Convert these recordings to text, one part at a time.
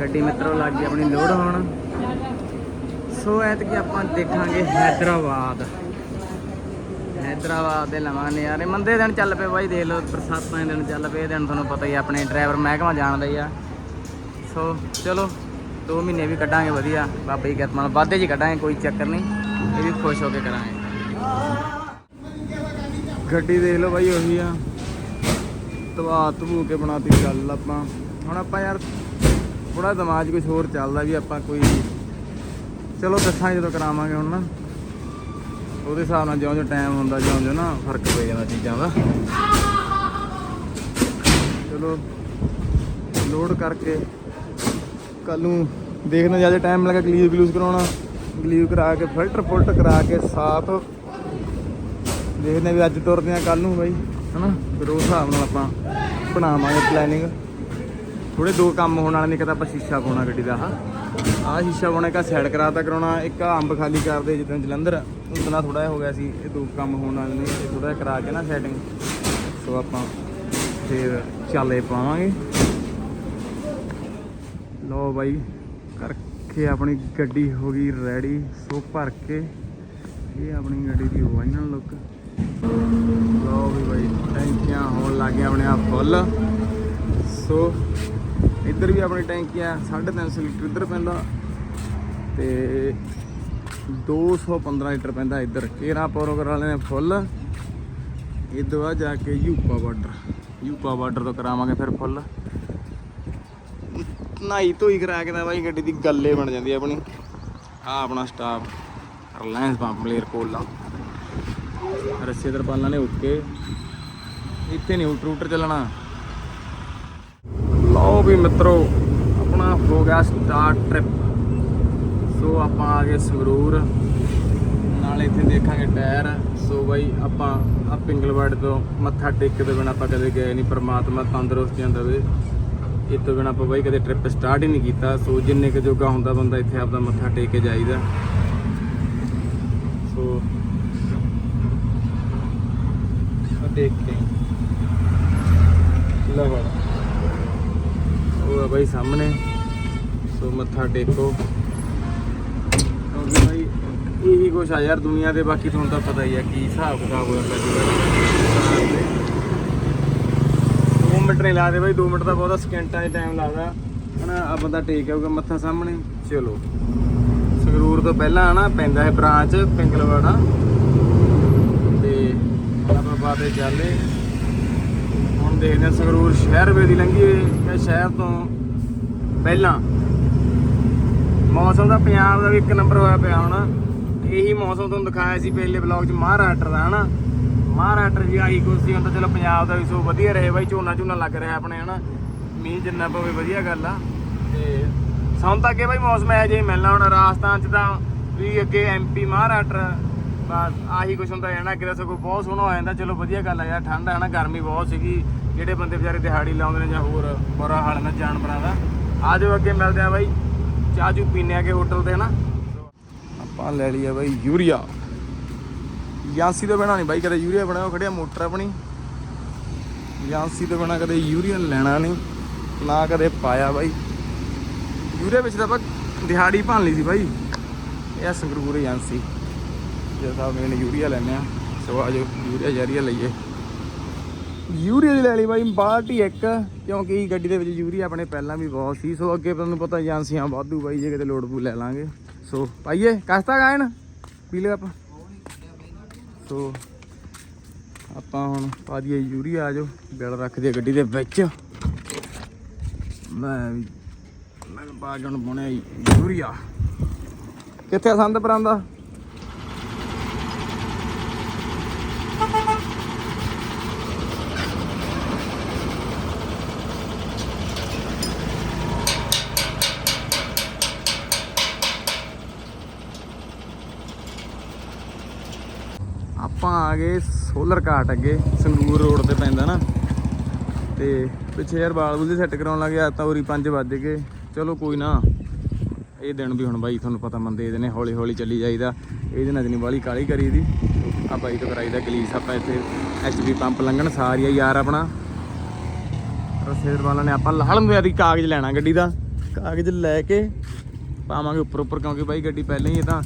ਗੱਡੀ ਮਿੱਤਰੋ, ਲੱਗ ਗਈ ਆਪਣੀ ਲੋਡ ਹੋਣ। ਸੋ ਐਤਕੀ ਆਪਾਂ ਦੇਖਾਂਗੇ ਹੈਦਰਾਬਾਦ। ਹੈਦਰਾਬਾਦ ਦੇ ਲਵਾਂ ਨਜ਼ਾਰੇ। ਮੰਦੇ ਦਿਨ ਚੱਲ ਪਏ ਬਾਈ, ਦੇਖ ਲਓ, ਬਰਸਾਤਾਂ ਦੇ ਦਿਨ ਚੱਲ ਪਏ। ਦਿਨ ਤੁਹਾਨੂੰ ਪਤਾ ਹੀ ਆਪਣੇ ਡਰਾਈਵਰ ਮਹਿਕਮਾ ਜਾਣਦਾ ਹੀ ਆ। ਸੋ ਚਲੋ 2 ਮਹੀਨੇ ਵੀ ਕੱਢਾਂਗੇ, ਵਧੀਆ। ਬਾਬਾ ਜੀ ਕਿਰਪਾ ਨਾਲ ਵਾਧੇ 'ਚ ਕੱਢਾਂਗੇ, ਕੋਈ ਚੱਕਰ ਨਹੀਂ। ਇਹ ਵੀ ਖੁਸ਼ ਹੋ ਕੇ ਕਰਾਂਗੇ। ਗੱਡੀ ਦੇਖ ਲਓ ਬਾਈ, ਉਹੀ ਆ। ਤਵਾ ਤਬੂ ਕੇ ਬਣਾਤੀ ਗੱਲ ਆਪਾਂ। ਹੁਣ ਆਪਾਂ ਯਾਰ ਥੋੜਾ ਦਿਮਾਗ 'ਚ ਕੁਝ ਹੋਰ ਚੱਲਦਾ ਵੀ ਆਪਾਂ ਕੋਈ ਚਲੋ ਦੱਸਾਂ ਜਦੋਂ ਕਰਾਵਾਂਗੇ ਹੁਣ ਨਾ। ਉਹਦੇ ਹਿਸਾਬ ਨਾਲ ਜਿਉਂ ਜਿਉਂ ਟਾਈਮ ਹੁੰਦਾ ਜਿਉਂ ਜਿਉਂ ਨਾ ਫ਼ਰਕ ਪੈ ਜਾਂਦਾ ਚੀਜ਼ਾਂ ਦਾ। ਚਲੋ ਲੋਡ ਕਰਕੇ ਕੱਲ ਨੂੰ ਦੇਖਣਾ ਜ਼ਿਆਦਾ ਟਾਈਮ ਲੱਗਾ ਗਲੀਵ ਗਲੂਸ ਕਰਾਉਣਾ ਗਲੀਵ ਕਰਾ ਕੇ ਫਿਲਟਰ ਫੁਲਟ ਕਰਾ ਕੇ ਸਾਫ਼ ਦੇਖਦੇ ਵੀ ਅੱਜ ਤੁਰਦੇ ਆ ਕੱਲ ਨੂੰ ਬਾਈ, ਹਨਾ? ਫਿਰ ਉਸ ਹਿਸਾਬ ਨਾਲ ਆਪਾਂ ਬਣਾਵਾਂਗੇ ਪਲੈਨਿੰਗ ਥੋੜੇ ਦੋ ਕੰਮ ਹੋਣ ਵਾਲੇ ਨੇ, ਇੱਕ ਤਾਂ ਆਪਾਂ ਸ਼ੀਸ਼ਾ ਪਾਉਣਾ ਗੱਡੀ ਦਾ। ਹਾਂ ਆਹ ਸ਼ੀਸ਼ਾ ਪਾਉਣਾ, ਇੱਕ ਸਾਈਡ ਕਰਾਤਾ ਕਰਾਉਣਾ, ਇੱਕ ਅੰਬ ਖਾਲੀ ਕਰਦੇ ਜਿੱਦਾਂ ਜਲੰਧਰ। ਉਤਨਾ ਥੋੜਾ ਜਿਹਾ ਹੋ ਗਿਆ ਸੀ, ਇਹ ਦੋ ਕੰਮ ਹੋਣ ਵਾਲੇ ਨੇ, ਇਹ ਥੋੜਾ ਜਿਹਾ ਕਰਾ ਕੇ ਨਾ ਸੈਟਿੰਗ ਸੋ ਆਪਾਂ ਫਿਰ ਚਾਲੇ ਪਾਵਾਂਗੇ। ਲੋ ਬਾਈ, ਕਰਕੇ ਆਪਣੀ ਗੱਡੀ ਹੋ ਗਈ ਰੈਡੀ ਸੋ ਭਰ ਕੇ ਇਹ ਆਪਣੀ ਗੱਡੀ ਦੀ ਫਾਈਨਲ ਲੁੱਕ ਲੋ ਵੀ ਬਾਈ, ਟੈਂਕੀਆਂ ਹੋਣ ਲੱਗ ਗਈਆਂ ਆਪਣੇ ਆਪ ਫੁੱਲ ਸੋ ਇੱਧਰ ਵੀ ਆਪਣੀ ਟੈਂਕੀ ਟੈਂਕੀਆਂ 350 ਲੀਟਰ ਇੱਧਰ ਪੈਂਦਾ ਤੇ 215 ਲੀਟਰ ਪੈਂਦਾ ਇੱਧਰ। ਕੇਰਾ ਪੋਰੋਗਰ ਵਾਲੇ ਨੇ ਫੁੱਲ। ਇਦੋਂ ਆ ਜਾ ਕੇ ਯੂਪਾ ਬਾਰਡਰ। ਯੂਪਾ ਬਾਰਡਰ ਤੋਂ ਕਰਾਵਾਂਗੇ ਫਿਰ ਫੁੱਲ। ਨਹਾਈ ਧੋਈ ਕਰਾ ਕੇ ਤਾਂ ਬਾਈ ਗੱਡੀ ਦੀ ਗੱਲੇ ਬਣ ਜਾਂਦੀ ਆਪਣੀ। ਆ ਆਪਣਾ staff Reliance pump Malerkotla ਰੱਸੇ ਤਰਪਾਲਾਂ ਨੇ ਉੱਕੇ ਇੱਥੇ ਨਹੀਂ ਉਟਰ ਉੱਟਰ ਚੱਲਣਾ। ਲਓ ਵੀ ਮਿੱਤਰੋ, ਆਪਣਾ ਹੋ ਗਿਆ ਸਟਾਰਟ ਟ੍ਰਿਪ ਸੋ ਆਪਾਂ ਆ ਗਏ ਸੰਗਰੂਰ। ਨਾਲ ਇੱਥੇ ਦੇਖਾਂਗੇ ਟਾਇਰ। ਸੋ ਬਾਈ ਆਪਾਂ ਆ ਪਿੰਗਲਵਾੜ ਤੋਂ ਮੱਥਾ ਟੇਕ ਦੇ ਬਿਨਾ ਆਪਾਂ ਕਦੇ ਗਏ ਨਹੀਂ ਪ੍ਰਮਾਤਮਾ ਤੰਦਰੁਸਤੀਆਂ ਦੇਵੇ। ਇਹ ਤੋਂ ਬਿਨਾ ਆਪਾਂ ਬਾਈ ਕਦੇ ਟ੍ਰਿਪ ਸਟਾਰਟ ਹੀ ਨਹੀਂ ਕੀਤਾ। ਸੋ ਜਿੰਨੇ ਕੁ ਜੋਗਾ ਹੁੰਦਾ ਬੰਦਾ ਇੱਥੇ ਆਪਦਾ ਮੱਥਾ ਟੇਕ ਕੇ ਜਾਈਦਾ। ਸੋ ਆ ਦੇਖ ਕੇ ਲਵੜ ਬਾਈ ਸਾਹਮਣੇ। ਸੋ ਮੱਥਾ ਟੇਕੋ। ਕਿਉਂਕਿ ਬਾਈ ਇਹੀ ਕੁਛ ਆ ਯਾਰ ਦੁਨੀਆ ਦੇ, ਬਾਕੀ ਤੁਹਾਨੂੰ ਤਾਂ ਪਤਾ ਹੀ ਆ ਕੀ ਹਿਸਾਬ ਕਿਤਾਬ ਹੋ ਜਾਂਦਾ ਜੀ ਦੋ ਮਿੰਟ ਨਹੀਂ ਲਾਦੇ ਬਾਈ 2 ਮਿੰਟ ਦਾ ਬਹੁਤਾ ਸਕਿੰਟਾਂ 'ਚ ਟਾਈਮ ਲੱਗਦਾ ਹਨਾ, ਆ ਬੰਦਾ ਟੇਕ ਆਊਗਾ ਮੱਥਾ ਸਾਹਮਣੇ। ਚਲੋ। ਸੰਗਰੂਰ ਤੋਂ ਪਹਿਲਾਂ ਹਨਾ ਪੈਂਦਾ ਹੈ ਬ੍ਰਾਂਚ, ਪਿੰਗਲਵਾੜਾ। ਤੇ ਹੁਣ ਆਪਾਂ ਬਾਦੇ ਚੱਲੇ ਹੁਣ ਦੇਖਦੇ ਹਾਂ ਸੰਗਰੂਰ ਸ਼ਹਿਰ ਵੇ ਦੀ ਲੰਘੀ ਹੋਈ ਕਿ ਸ਼ਹਿਰ ਤੋਂ ਪਹਿਲਾਂ। ਮੌਸਮ ਦਾ ਪੰਜਾਬ ਦਾ ਵੀ ਇੱਕ ਨੰਬਰ ਹੋਇਆ ਪਿਆ ਹੁਣ। ਇਹੀ ਮੌਸਮ ਤੁਹਾਨੂੰ ਦਿਖਾਇਆ ਸੀ ਪਹਿਲੇ ਵਲੌਗ 'ਚ, ਮਹਾਰਾਸ਼ਟਰ ਦਾ, ਹਨਾ? ਮਹਾਰਾਸ਼ਟਰ ਵੀ ਆਈ ਕੁਛ ਸੀ, ਹੁਣ ਤਾਂ ਚਲੋ ਪੰਜਾਬ ਦਾ ਵੀ ਸੋ ਵਧੀਆ ਰਹੇ ਬਾਈ, ਝੋਨਾ ਝੋਨਾ ਲੱਗ ਰਿਹਾ ਆਪਣੇ, ਹਨਾ? ਮੀਂਹ ਜਿੰਨਾ ਪਵੇ ਵਧੀਆ ਗੱਲ ਆ। ਤੇ ਸਾਨੂੰ ਤਾਂ ਅੱਗੇ ਬਾਈ ਮੌਸਮ ਐ ਜੇ ਮਿਲਣਾ, ਹੁਣ ਰਾਜਸਥਾਨ 'ਚ ਤਾਂ ਵੀ ਅੱਗੇ ਐਮਪੀ ਮਹਾਰਾਸ਼ਟਰ, ਬਸ ਆਹੀ ਕੁਛ ਹੁੰਦਾ ਜਾਣਾ ਅੱਗੇ ਤਾਂ ਸਗੋਂ ਬਹੁਤ ਸੋਹਣਾ ਹੋ ਜਾਂਦਾ, ਚਲੋ ਵਧੀਆ ਗੱਲ ਆ ਯਾਰ, ਠੰਡ ਹੈ ਨਾ ਗਰਮੀ ਬਹੁਤ ਸੀਗੀ, ਜਿਹੜੇ ਬੰਦੇ ਵਿਚਾਰੇ ਦਿਹਾੜੀ ਲਾਉਂਦੇ ਨੇ ਜਾਂ ਹੋਰ ਬੁਰਾ ਹਾਲ ਨਾ ਜਾਨਵਰਾਂ ਦਾ। ਆ ਜਾਓ ਅੱਗੇ ਮਿਲਦੇ ਆ ਬਾਈ। ਚਾਹ ਚੂ ਪੀਨੇ ਆ ਕੇ ਹੋਟਲ ਤੇ, ਹਨਾ? ਆਪਾਂ ਲੈ ਲਈ ਆ ਬਾਈ ਯੂਰੀਆ। ਏਜੰਸੀ ਤੋਂ ਬਿਨਾ ਨਹੀਂ ਬਾਈ ਕਦੇ ਯੂਰੀਆ ਬਣਾਇਆ ਉਹ ਖੜਿਆ ਮੋਟਰ ਆਪਣੀ। ਏਜੰਸੀ ਤੋਂ ਬਿਨਾ ਕਦੇ ਯੂਰੀਆ ਲੈਣਾ ਨਹੀਂ, ਨਾ ਕਦੇ ਪਾਇਆ ਬਾਈ। ਯੂਰੀਆ ਵਿੱਚ ਤਾਂ ਆਪਾਂ ਦਿਹਾੜੀ ਭੰਨ ਲਈ ਸੀ ਬਾਈ। ਇਹ ਸੰਗਰੂਰ ਏਜੰਸੀ। ਜੇ ਸਾਹਿਬ ਮੇਨ ਯੂਰੀਆ ਲੈਣੇ ਆ ਸੋ ਆਜੋ, ਯੂਰੀਆ ਜਾਰੀਆ ਲਈਏ। ਯੂਰੀਆ ਦੀ ਲੈ ਲਈ ਬਾਈ, ਬਾਲਟੀ ਇੱਕ, ਕਿਉਂਕਿ ਗੱਡੀ ਦੇ ਵਿੱਚ ਯੂਰੀਆ ਆਪਣੇ ਪਹਿਲਾਂ ਵੀ ਬਹੁਤ ਸੀ। ਸੋ ਅੱਗੇ ਤੁਹਾਨੂੰ ਪਤਾ ਏਜੰਸੀਆਂ ਵਾਧੂ ਬਾਈ, ਜੇ ਕਿਤੇ ਲੋਡ ਪੂ ਲੈ ਲਾਂਗੇ। ਸੋ ਪਾਈਏ, ਕਸਤਾ ਗਾਇਨ, ਪੀ ਲਿਆ ਆਪਾਂ। ਸੋ ਆਪਾਂ ਹੁਣ ਪਾ ਦਈਏ ਯੂਰੀਆ, ਆ ਜਾਓ, ਬਿਲ ਰੱਖ ਦਈਏ ਗੱਡੀ ਦੇ ਵਿੱਚ। ਮੈਂ ਵੀ, ਮੈਂ ਪਾ ਯੂਰੀਆ। ਕਿੱਥੇ ਸੰਦ ਪਰਾਂਦਾ ਆਪਾਂ ਆ ਗਏ ਸੋਲਰ ਕਾਟ ਅੱਗੇ ਸੰਗੂਰ ਰੋਡ ਤੇ ਪੈਂਦਾ ਨਾ। ਤੇ ਪਿੱਛੇ ਯਾਰ ਬਾਲ ਬੁੱਲ ਸੈੱਟ ਕਰਾਉਣ ਲੱਗ ਗਿਆ ਤਾਂ ਉਰੀ 5 ਵੱਜ ਗਏ। ਚਲੋ ਕੋਈ ਨਾ, ਇਹ ਦਿਨ ਵੀ ਹੁਣ ਬਾਈ ਤੁਹਾਨੂੰ ਪਤਾ ਮੰਦੇ ਇਹਦੇ ਨੇ ਹੌਲੀ ਹੌਲੀ ਚੱਲੀ ਜਾਈਦਾ। ਇਹਦੇ ਨਾਲ ਨਹੀਂ ਵਾਲੀ ਕਾਲੀ ਕਰੀ ਦੀ ਆ ਬਾਈ ਤੋਂ ਕਰਾਈਦਾ ਗਲੀਸ। ਆਪਾਂ ਇੱਥੇ ਐਚਪੀ ਪੰਪ ਲੰਘਣ ਸਾਰੀਆ ਯਾਰ ਆਪਣਾ। ਰਸੇਰ ਵਾਲਾ ਨੇ ਆਪਾਂ ਲਾਲ ਮੁਆ ਦੀ ਕਾਗਜ਼ ਲੈਣਾ ਗੱਡੀ ਦਾ। ਕਾਗਜ਼ ਲੈ ਕੇ ਪਾਵਾਂਗੇ ਉੱਪਰ ਉੱਪਰ ਕਿਉਂਕਿ ਬਾਈ ਗੱਡੀ ਪਹਿਲਾਂ ਹੀ ਇਹ ਤਾਂ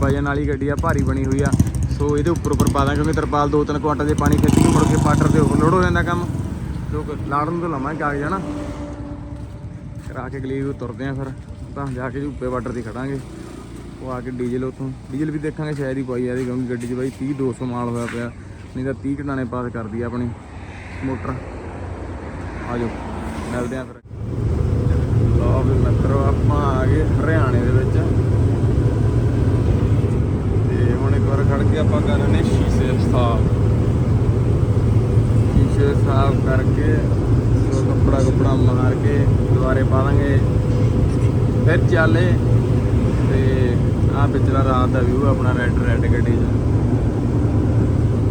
ਵਜਨ ਵਾਲੀ ਗੱਡੀ ਆ, ਭਾਰੀ ਬਣੀ ਹੋਈ ਆ। ਸੋ ਇਹਦੇ ਉੱਪਰ ਉੱਪਰ ਪਾ ਦਾਂਗੇ ਕਿਉਂਕਿ ਤਰਪਾਲ 2-3 ਕੁਆਂਟਲ ਦੇ ਪਾਣੀ ਖਿੱਚ ਕੇ ਮੁੜ ਕੇ ਪਾਟਰ ਤੇ ਓਵਰਲੋਡ ਹੋ ਜਾਂਦਾ ਕੰਮ। ਲੋਕ ਲਾੜਨ ਤੋਂ ਲਵਾਂਗੇ ਕਾਗਜ਼, ਹਨਾ? ਕਰਾ ਕੇ ਗਲੀਰ ਤੁਰਦੇ ਆ ਫਿਰ। ਤਾਂ ਜਾ ਕੇ ਝੂਪੇ ਵਾਟਰ ਤੇ ਖੜਾਂਗੇ। ਉਹ ਆ ਕੇ ਡੀਜ਼ਲ ਉਥੋਂ। ਡੀਜ਼ਲ ਵੀ ਦੇਖਾਂਗੇ ਸ਼ਾਇਦ ਹੀ ਪਾਈ ਆ ਇਹਦੀ, ਕਿਉਂਕਿ ਗੱਡੀ 'ਚ ਬਾਈ 30 200 ਮਾਲ ਹੋਇਆ ਪਿਆ। ਨਹੀਂ ਤਾਂ 30 ਘਟਾਣੇ ਪਾਸ ਕਰਦੀ ਆ ਆਪਣੀ ਮੋਟਰ। ਆ ਜਾਓ, ਮਿਲਦੇ ਆ ਫਿਰ। ਲਓ ਵੀ ਮਿੱਤਰੋ, ਆਪਾਂ ਆ ਗਏ ਹਰਿਆਣੇ ਦੇ ਵਿੱਚ ਤੇ ਹੁਣ ਇੱਕ ਵਾਰ ਖੜ ਕੇ ਆਪਾਂ ਕਰ ਰਹੇ ਨੇ ਸ਼ੀਸ਼ੇ ਸਾਫ਼ ਸ਼ੀਸ਼ੇ ਸਾਫ਼ ਕਰਕੇ ਸੋ ਕੱਪੜਾ ਕੱਪੜਾ ਮਾਰ ਕੇ ਦੁਬਾਰੇ ਪਾ ਦਾਂਗੇ ਫਿਰ ਚੱਲੇ ਤੇ ਆ ਪਿਛਲਾ ਰਾਤ ਦਾ ਵਿਊ ਆਪਣਾ ਰੈੱਡ ਰੈੱਡ ਗੱਡੀ 'ਚ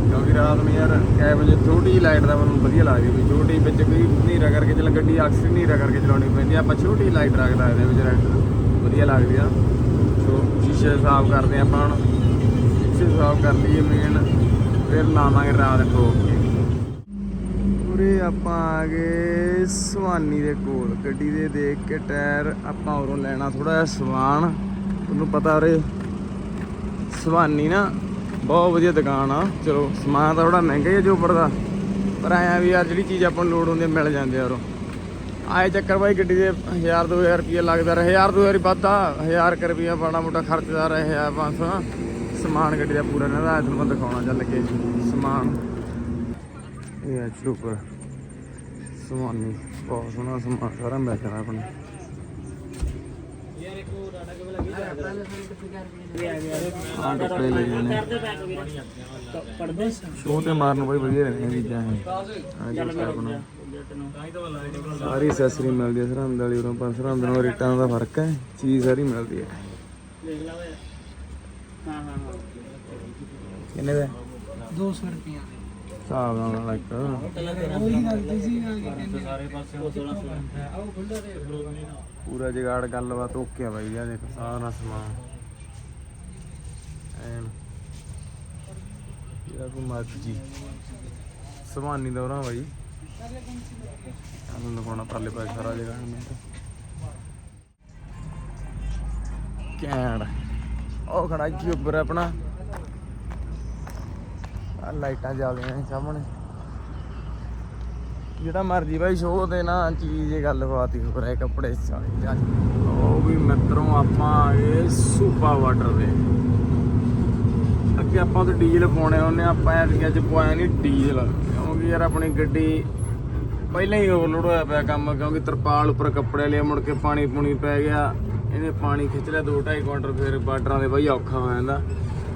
ਕਿਉਂਕਿ ਰਾਤ ਨੂੰ ਯਾਰ ਕੈ ਵਜੇ ਛੋਟੀ ਜਿਹੀ ਲਾਈਟ ਦਾ ਮੈਨੂੰ ਵਧੀਆ ਲੱਗਦੀ ਵੀ ਛੋਟੀ ਵਿੱਚ ਕੋਈ ਹਨੇਰਾ ਕਰਕੇ ਚੱਲ ਗੱਡੀ ਅਕਸਰ ਹਨੇਰਾ ਕਰਕੇ ਚਲਾਉਣੀ ਪੈਂਦੀ ਆ। ਆਪਾਂ ਛੋਟੀ ਲਾਈਟ ਰੱਖ ਇਹਦੇ ਵਿੱਚ ਰੈੱਡ ਵਧੀਆ ਲੱਗਦੀ ਆ। ਸੋ ਸ਼ੀਸ਼ੇ ਸਾਫ਼ ਕਰਦੇ ਆਪਾਂ ਹੁਣ। ਸ਼ੀਸ਼ੇ ਸਾਫ਼ ਕਰ ਲਈਏ ਮੇਨ ਫਿਰ ਲਾਵਾਂਗੇ ਰਾਤ ਠੋਕ ਉਰੇ ਆਪਾਂ ਆ ਗਏ ਸਵਾਨੀ ਦੇ ਕੋਲ। ਗੱਡੀ ਦੇ ਦੇਖ ਕੇ ਟਾਇਰ ਆਪਾਂ ਉਰੋਂ ਲੈਣਾ ਥੋੜਾ ਜਿਹਾ ਸਮਾਨ। ਤੁਹਾਨੂੰ ਪਤਾ ਉਰੇ ਸਵਾਨੀ ਨਾ ਬਹੁਤ ਵਧੀਆ ਦੁਕਾਨ ਆ। ਚਲੋ, ਸਮਾਨ ਤਾਂ ਥੋੜਾ ਮਹਿੰਗਾ ਹੀ ਆ ਜੋਬਰ ਦਾ ਪਰ ਆਇਆ ਵੀ ਯਾਰ ਜਿਹੜੀ ਚੀਜ਼ ਆਪਾਂ ਨੂੰ ਲੋੜ ਹੁੰਦੀ ਮਿਲ ਜਾਂਦੇ ਆ ਉਰੋਂ। ਆਏ ਚੱਕਰ ਬਾਈ ਗੱਡੀ ਦੇ 1000 2000 ਰੁਪਏ ਲੱਗਦਾ ਰਿਹਾ। 1000 2000 ਹੀ ਵੱਧਦਾ। 1000 ਰੁਪਏ ਬੜਾ ਮੋਟਾ ਖਰਚਦਾ ਰਿਹਾ 500 ਸਮਾਨ ਗੱਡੀ ਦਾ ਪੂਰਾ ਨਾ ਰਾਤ ਮੈਂ ਦਿਖਾਉਣਾ ਚੱਲ ਕੇ ਸਮਾਨ। ਇਹ ਹੈ ਚੋਪਰ ਸਮਾਨੀ ਬਹੁਤ ਸੋਹਣਾ ਸਮਾਨ ਸਾਰਾ ਮਿਲ ਜਾਣਾ ਆਪਣੀ। ਹਾਂ। ਕੱਪੜੇ ਲਈ ਜਾਣੇ। ਸ਼ੋਅ ਤੇ ਮਾਰਨ ਨੂੰ ਬਈ ਵਧੀਆ ਰਹਿੰਦੀਆਂ ਚੀਜ਼ਾਂ ਇਹ। ਸਾਰੀ ਮਿਲਦੀ ਹੈ ਸਰਹੰਦ ਵਾਲੀ ਉਰੋਂ ਪਰ ਸਰਹੰਦ ਨਾਲ ਰੇਟਾਂ ਦਾ ਫ਼ਰਕ ਹੈ ਚੀਜ਼ ਸਾਰੀ ਮਿਲਦੀ ਹੈ। ਕਿੰਨੇ ਦਾ? 200 ਰੁਪਿਆ ਹਿਸਾਬ ਨਾਲ ਨਾਲ ਪੂਰਾ ਜਗਾੜ ਗੱਲਬਾਤ ਓਕੇ ਆ ਬਾਈ, ਆ ਦੇਖ, ਸਾਰਾ ਸਮਾਨ। ਐਨ ਇਹਦਾ ਕੋ ਮਰਜ਼ੀ। ਸਮਾਨੀ ਦਾ ਉਹਨਾਂ ਬਾਈ। ਆਨੂੰ ਲਗਾਉਣਾ ਪਰਲੇ ਪਾਸੇ ਸਾਰਾ ਜਗਾੜ ਮੈਂ ਕੈਂਡ। ਉਹ ਖੜਾ ਕੀ ਉੱਪਰ ਆਪਣਾ? ਆ ਲਾਈਟਾਂ ਚੱਲਦੀਆਂ ਨੇ ਸਾਹਮਣੇ। ਜਿਹੜਾ ਮਰਜ਼ੀ ਬਾਈ ਸ਼ੋਅ ਤੇ ਨਾ ਚੀਜ਼ ਇਹ ਗੱਲ ਬਾਤ ਹੀ ਹੋ ਰਿਹਾ ਕੱਪੜੇ ਸਾਲੇ ਉਹ ਵੀ ਮਿੱਤਰੋਂ ਆਪਾਂ ਆ ਗਏ ਸੂਪਾ ਵਾਟਰ ਦੇ। ਅੱਗੇ ਆਪਾਂ ਤਾਂ ਡੀਜ਼ਲ ਪਾਉਣੇ ਹੁੰਦੇ ਆ, ਆਪਾਂ ਐਤਕਿਆਂ ਚ ਪਵਾਇਆ ਨਹੀਂ ਡੀਜ਼ਲ। ਕਿਉਂਕਿ ਯਾਰ ਆਪਣੀ ਗੱਡੀ ਪਹਿਲਾਂ ਹੀ ਓਵਰਲੋਡ ਹੋਇਆ ਪਿਆ ਕੰਮ, ਕਿਉਂਕਿ ਤਰਪਾਲ ਉੱਪਰ ਕੱਪੜੇ ਲਿਆ ਮੁੜ ਕੇ ਪਾਣੀ ਪੂਣੀ ਪੈ ਗਿਆ। ਇਹਨੇ ਪਾਣੀ ਖਿੱਚ ਲਿਆ 2.5 ਕੁਆਂਟਲ ਫਿਰ ਬਾਰਡਰਾਂ ਦੇ ਬਾਈ ਔਖਾ ਹੋ ਜਾਂਦਾ।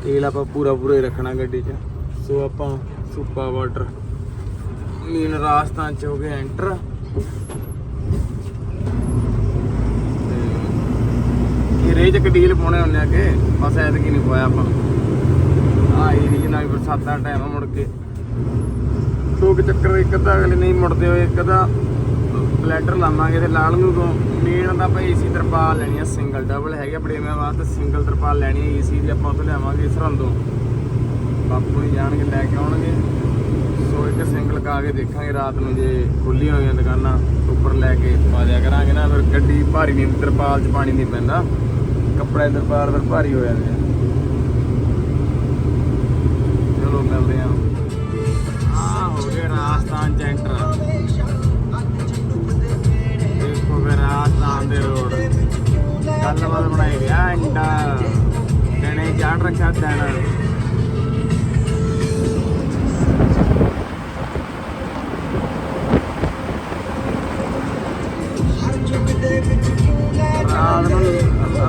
ਤੇਲ ਆਪਾਂ ਪੂਰਾ ਪੂਰਾ ਹੀ ਰੱਖਣਾ ਗੱਡੀ 'ਚ। ਸੋ ਆਪਾਂ ਸੂਪਾ ਵਾਟਰ ਮੀਨ ਰਾਜਸਥਾਨ ਚ ਹੋ ਗਏ ਐਂਟਰ ਤੇ ਇਹ ਰੇਜ ਪਾਉਣੇ ਹੁੰਦੇ ਆ ਬਸ ਐਤਕੀ ਨਹੀਂ ਪਾਇਆ ਆਪਾਂ ਆ ਇਹ ਨਾਲ ਬਰਸਾਤਾਂ ਟਾਈਮ ਮੁੜ ਕੇ। ਦੋ ਚੱਕਰ ਇੱਕ ਅੱਧਾ ਅਗਲੇ ਨਹੀਂ ਮੁੜਦੇ ਹੋਏ, ਇੱਕ ਅੱਧਾ ਬਲੈਡਰ ਲਾਵਾਂਗੇ ਤੇ ਲਾਲ ਨੂੰ ਤੋਂ ਮੇਨ ਤਾਂ ਆਪਾਂ ਏਸੀ ਤਰਪਾਲ ਲੈਣੀ ਆ ਸਿੰਗਲ ਡਬਲ ਹੈਗੇ ਆਪਣੇ ਵਾਸਤੇ ਸਿੰਗਲ ਤਰਪਾਲ ਲੈਣੀ ਹੈ ਏਸੀ ਦੀ ਆਪਾਂ ਉੱਥੋਂ ਲਿਆਵਾਂਗੇ ਸਰਹੰਦੋਂ ਬਾਪੂ ਹੀ ਜਾਣਗੇ, ਲੈ ਕੇ ਆਉਣਗੇ। ਸੋ ਇੱਕ ਸਿੰਗਲ ਕਾ ਕੇ ਦੇਖਾਂਗੇ ਰਾਤ ਨੂੰ ਜੇ ਖੁੱਲੀਆਂ ਹੋਈਆਂ ਦੁਕਾਨਾਂ ਉੱਪਰ ਲੈ ਕੇ ਪਾ ਦਿਆ ਕਰਾਂਗੇ ਨਾ। ਫਿਰ ਗੱਡੀ ਭਾਰੀ ਨਹੀਂ ਤਰਪਾਲ 'ਚ ਪਾਣੀ ਨਹੀਂ ਪੈਂਦਾ। ਕੱਪੜੇ ਤਰਪਾਲ ਫਿਰ ਭਾਰੀ ਹੋ ਜਾਂਦੇ ਚਲੋ ਮਿਲਦੇ ਆ। ਆ ਹੋ ਗਿਆ ਰਾਜਸਥਾਨ ਚ ਦੇਖੋ ਫਿਰ ਰਾਜਸਥਾਨ ਦੇ ਰੋਡ ਗੱਲਬਾਤ ਬਣਾਈ ਗਿਆ, ਐਂਡਾ। ਦੇਣੇ ਚਾੜ ਰੱਖਿਆ ਦੇਣਾ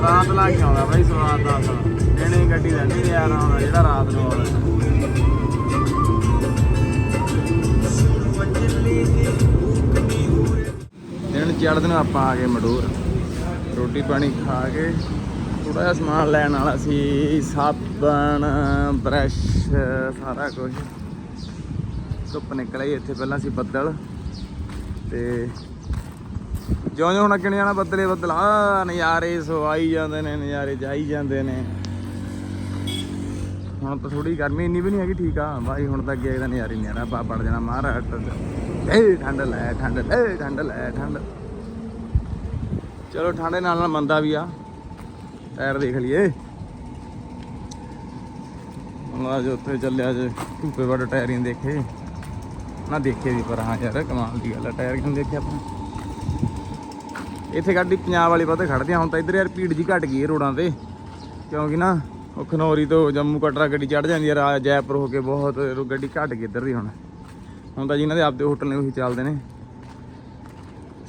ਰਾਤ ਲਾ ਕੇ ਆਉਂਦਾ ਬਾਈ ਸਵਾਦ ਦਾ ਦਿਨੇ ਗੱਡੀ ਦਾ ਨਹੀਂ ਯਾਰ, ਆਉਂਦਾ ਜਿਹੜਾ ਰਾਤ ਨੂੰ ਆਉਂਦਾ। ਦਿਨ ਚੜ੍ਹਦੇ ਨੂੰ ਆਪਾਂ ਆ ਗਏ ਮਡੂਰ। ਰੋਟੀ ਪਾਣੀ ਖਾ ਕੇ ਥੋੜਾ ਜਿਹਾ ਸਮਾਨ ਲੈਣ ਵਾਲਾ ਸੀ, ਸਾਬਣ, ਬ੍ਰਸ਼, ਸਾਰਾ ਕੁਝ ਧੁੱਪ ਨਿਕਲਿਆ ਆਈ ਇੱਥੇ, ਪਹਿਲਾਂ ਸੀ ਬੱਦਲ। ਤੇ ਜਿਉਂ ਜਿਉਂ ਹੁਣ ਅੱਗੇ ਨੂੰ ਜਾਣਾ ਬੱਦਲੇ ਬੱਦਲ ਆ ਨਜ਼ਾਰੇ ਸਵਾਈ ਜਾਂਦੇ ਨੇ, ਨਜ਼ਾਰੇ ਜਾਈ ਜਾਂਦੇ ਨੇ। ਹੁਣ ਤਾਂ ਥੋੜੀ ਗਰਮੀ ਇੰਨੀ ਵੀ ਨਹੀਂ ਹੈਗੀ, ਠੀਕ ਆ। ਬਾਈ, ਹੁਣ ਤਾਂ ਅੱਗੇ ਦਾ ਨਜ਼ਾਰੇ ਨਹੀਂ ਆਣਾ ਬਾ ਬੜ ਜਾਣਾ ਮਹਾਰਾਸ਼ਟਰ ਏ ਠੰਡ ਲੈ, ਠੰਡ ਏ ਠੰਡ ਲੈ, ਠੰਡ। ਚਲੋ, ਠੰਡੇ ਨਾਲ ਨਾਲ ਮੰਦਾ ਵੀ ਆ। ਟਾਇਰ ਦੇਖ ਲਈਏ। ਹੁਣ ਅੱਜ ਉੱਥੇ ਚੱਲਿਆ ਜੇ, ਧੂਪੇ ਵੱਡ ਟਾਇਰ ਹੀ ਦੇਖੇ। ਨਾ ਦੇਖੇ ਵੀ ਪਰ ਹਾਂ ਯਾਰ, ਕਮਾਲ ਦੀ ਗੱਲ ਆ, ਟਾਇਰ ਕਿਉਂ ਦੇਖਿਆ ਆਪਾਂ? ਇੱਥੇ ਗੱਡੀ ਪੰਜਾਬ ਵਾਲੀ ਪਾਸੇ ਖੜਦੇ ਆ ਹੁਣ ਤਾਂ ਇੱਧਰ ਯਾਰ ਭੀੜ ਜੀ ਘਟ ਗਈ ਹੈ ਰੋਡਾਂ ਤੇ। ਕਿਉਂਕਿ ਨਾ, ਉਹ ਖਨੌਰੀ ਤੋਂ ਜੰਮੂ ਕਟਰਾ ਗੱਡੀ ਚੜ ਜਾਂਦੀ ਹੈ ਰਾ ਜੈਪੁਰ ਹੋ ਕੇ ਬਹੁਤ ਗੱਡੀ ਘਟ ਗਈ ਇੱਧਰ ਦੀ ਹੁਣ। ਹੁਣ ਤਾਂ ਜਿਨ੍ਹਾਂ ਦੇ ਆਪਦੇ ਹੋਟਲ ਨੇ ਉਹੀ ਚੱਲਦੇ ਨੇ।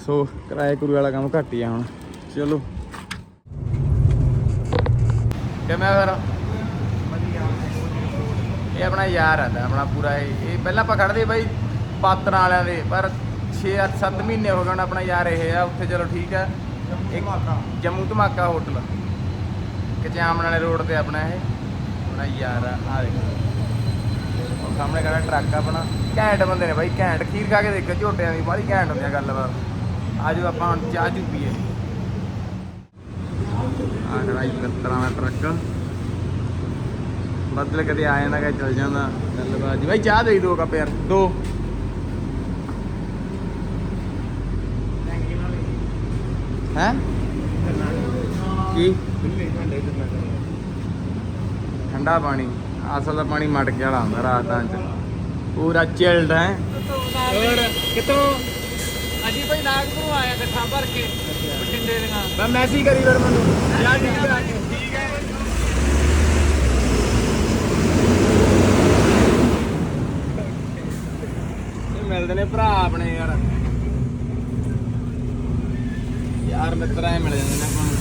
ਸੋ, ਕਿਰਾਏ ਕੁਰੂ ਵਾਲਾ ਕੰਮ ਘੱਟ ਹੀ ਆ ਹੁਣ। ਚਲੋ। ਕਿਵੇਂ ਫਿਰ? ਇਹ ਆਪਣਾ ਯਾਰ ਆਦਾ ਆਪਣਾ ਪੂਰਾ ਇਹ। ਇਹ ਪਹਿਲਾਂ ਆਪਾਂ ਖੜਦੇ ਬਾਈ, ਪਾਤਰਾਂ ਵਾਲਿਆਂ ਦੇ, ਪਰ 6 8 7 ਮਹੀਨੇ ਹੋ ਗਏ ਹੁਣ ਆਪਣਾ ਯਾਰ ਇਹ ਆ ਉੱਥੇ ਚਲੋ ਠੀਕ ਆ। ਇੱਕ ਜੰਮੂ ਧਮਾਕਾ ਹੋਟਲ। ਕਚਾਮਣ ਵਾਲੇ ਰੋਡ ਤੇ ਆਪਣਾ ਇਹ। ਆਪਣਾ ਯਾਰ ਆ ਆ ਦੇਖੋ। ਉਹ ਸਾਹਮਣੇ ਖੜਾ ਟਰੱਕ ਆਪਣਾ। ਘੈਂਟ ਬੰਦੇ ਨੇ ਬਾਈ ਘੈਂਟ। ਖੀਰ ਖਾ ਕੇ ਦੇਖੋ ਝੋਟਿਆਂ ਦੀ ਬਾਹਲੀ ਘੈਂਟ ਹੁੰਦੀ ਆ ਗੱਲਬਾਤ। ਆਜੋ ਆਪਾਂ ਹੁਣ ਚਾਹ ਚੂ ਪੀਏ। ਆ ਖੜਾ ਇੱਕ ਤਰ੍ਹਾਂ ਦਾ ਟਰੱਕ। ਬੱਦਲ ਕਦੇ ਆ ਜਾਂਦਾ ਕਦੇ ਚਲ ਜਾਂਦਾ। ਗੱਲਬਾਤ ਜੀ। ਬਾਈ ਚਾਹ ਦੇ ਦੋ ਕੱਪ ਯਾਰ। ਦੋ। ਹੈ? ਕੀ? ਠੰਡਾ ਪਾਣੀ। ਅਸਲ ਦਾ ਪਾਣੀ ਮਟਕੇ ਵਾਲਾ ਹੁੰਦਾ ਰਾਤਾਂ ਚ। ਪੂਰਾ ਚਿਲਡ ਹੈ। ਹੋਰ ਕਿਤੋਂ ਅਜੀ ਭਾਈ ਨਾਗਪੁਰ ਆਇਆ ਇਕੱਠਾ ਭਰ ਕੇ ਬਠਿੰਡੇ ਦੇ ਨਾਲ। ਮੈਂ ਮੈਸੇਜ ਕਰੀ ਫਿਰ ਮੈਨੂੰ। ਯਾਰ ਠੀਕ ਹੈ ਠੀਕ ਹੈ ਇਹ ਮਿਲਦੇ ਨੇ ਭਰਾ ਆਪਣੇ ਯਾਰ। ਯਾਰ ਮਿੱਤਰ ਐ ਮਿਲ ਜਾਂਦੇ ਨੇ ਆਪਾਂ ਨੂੰ।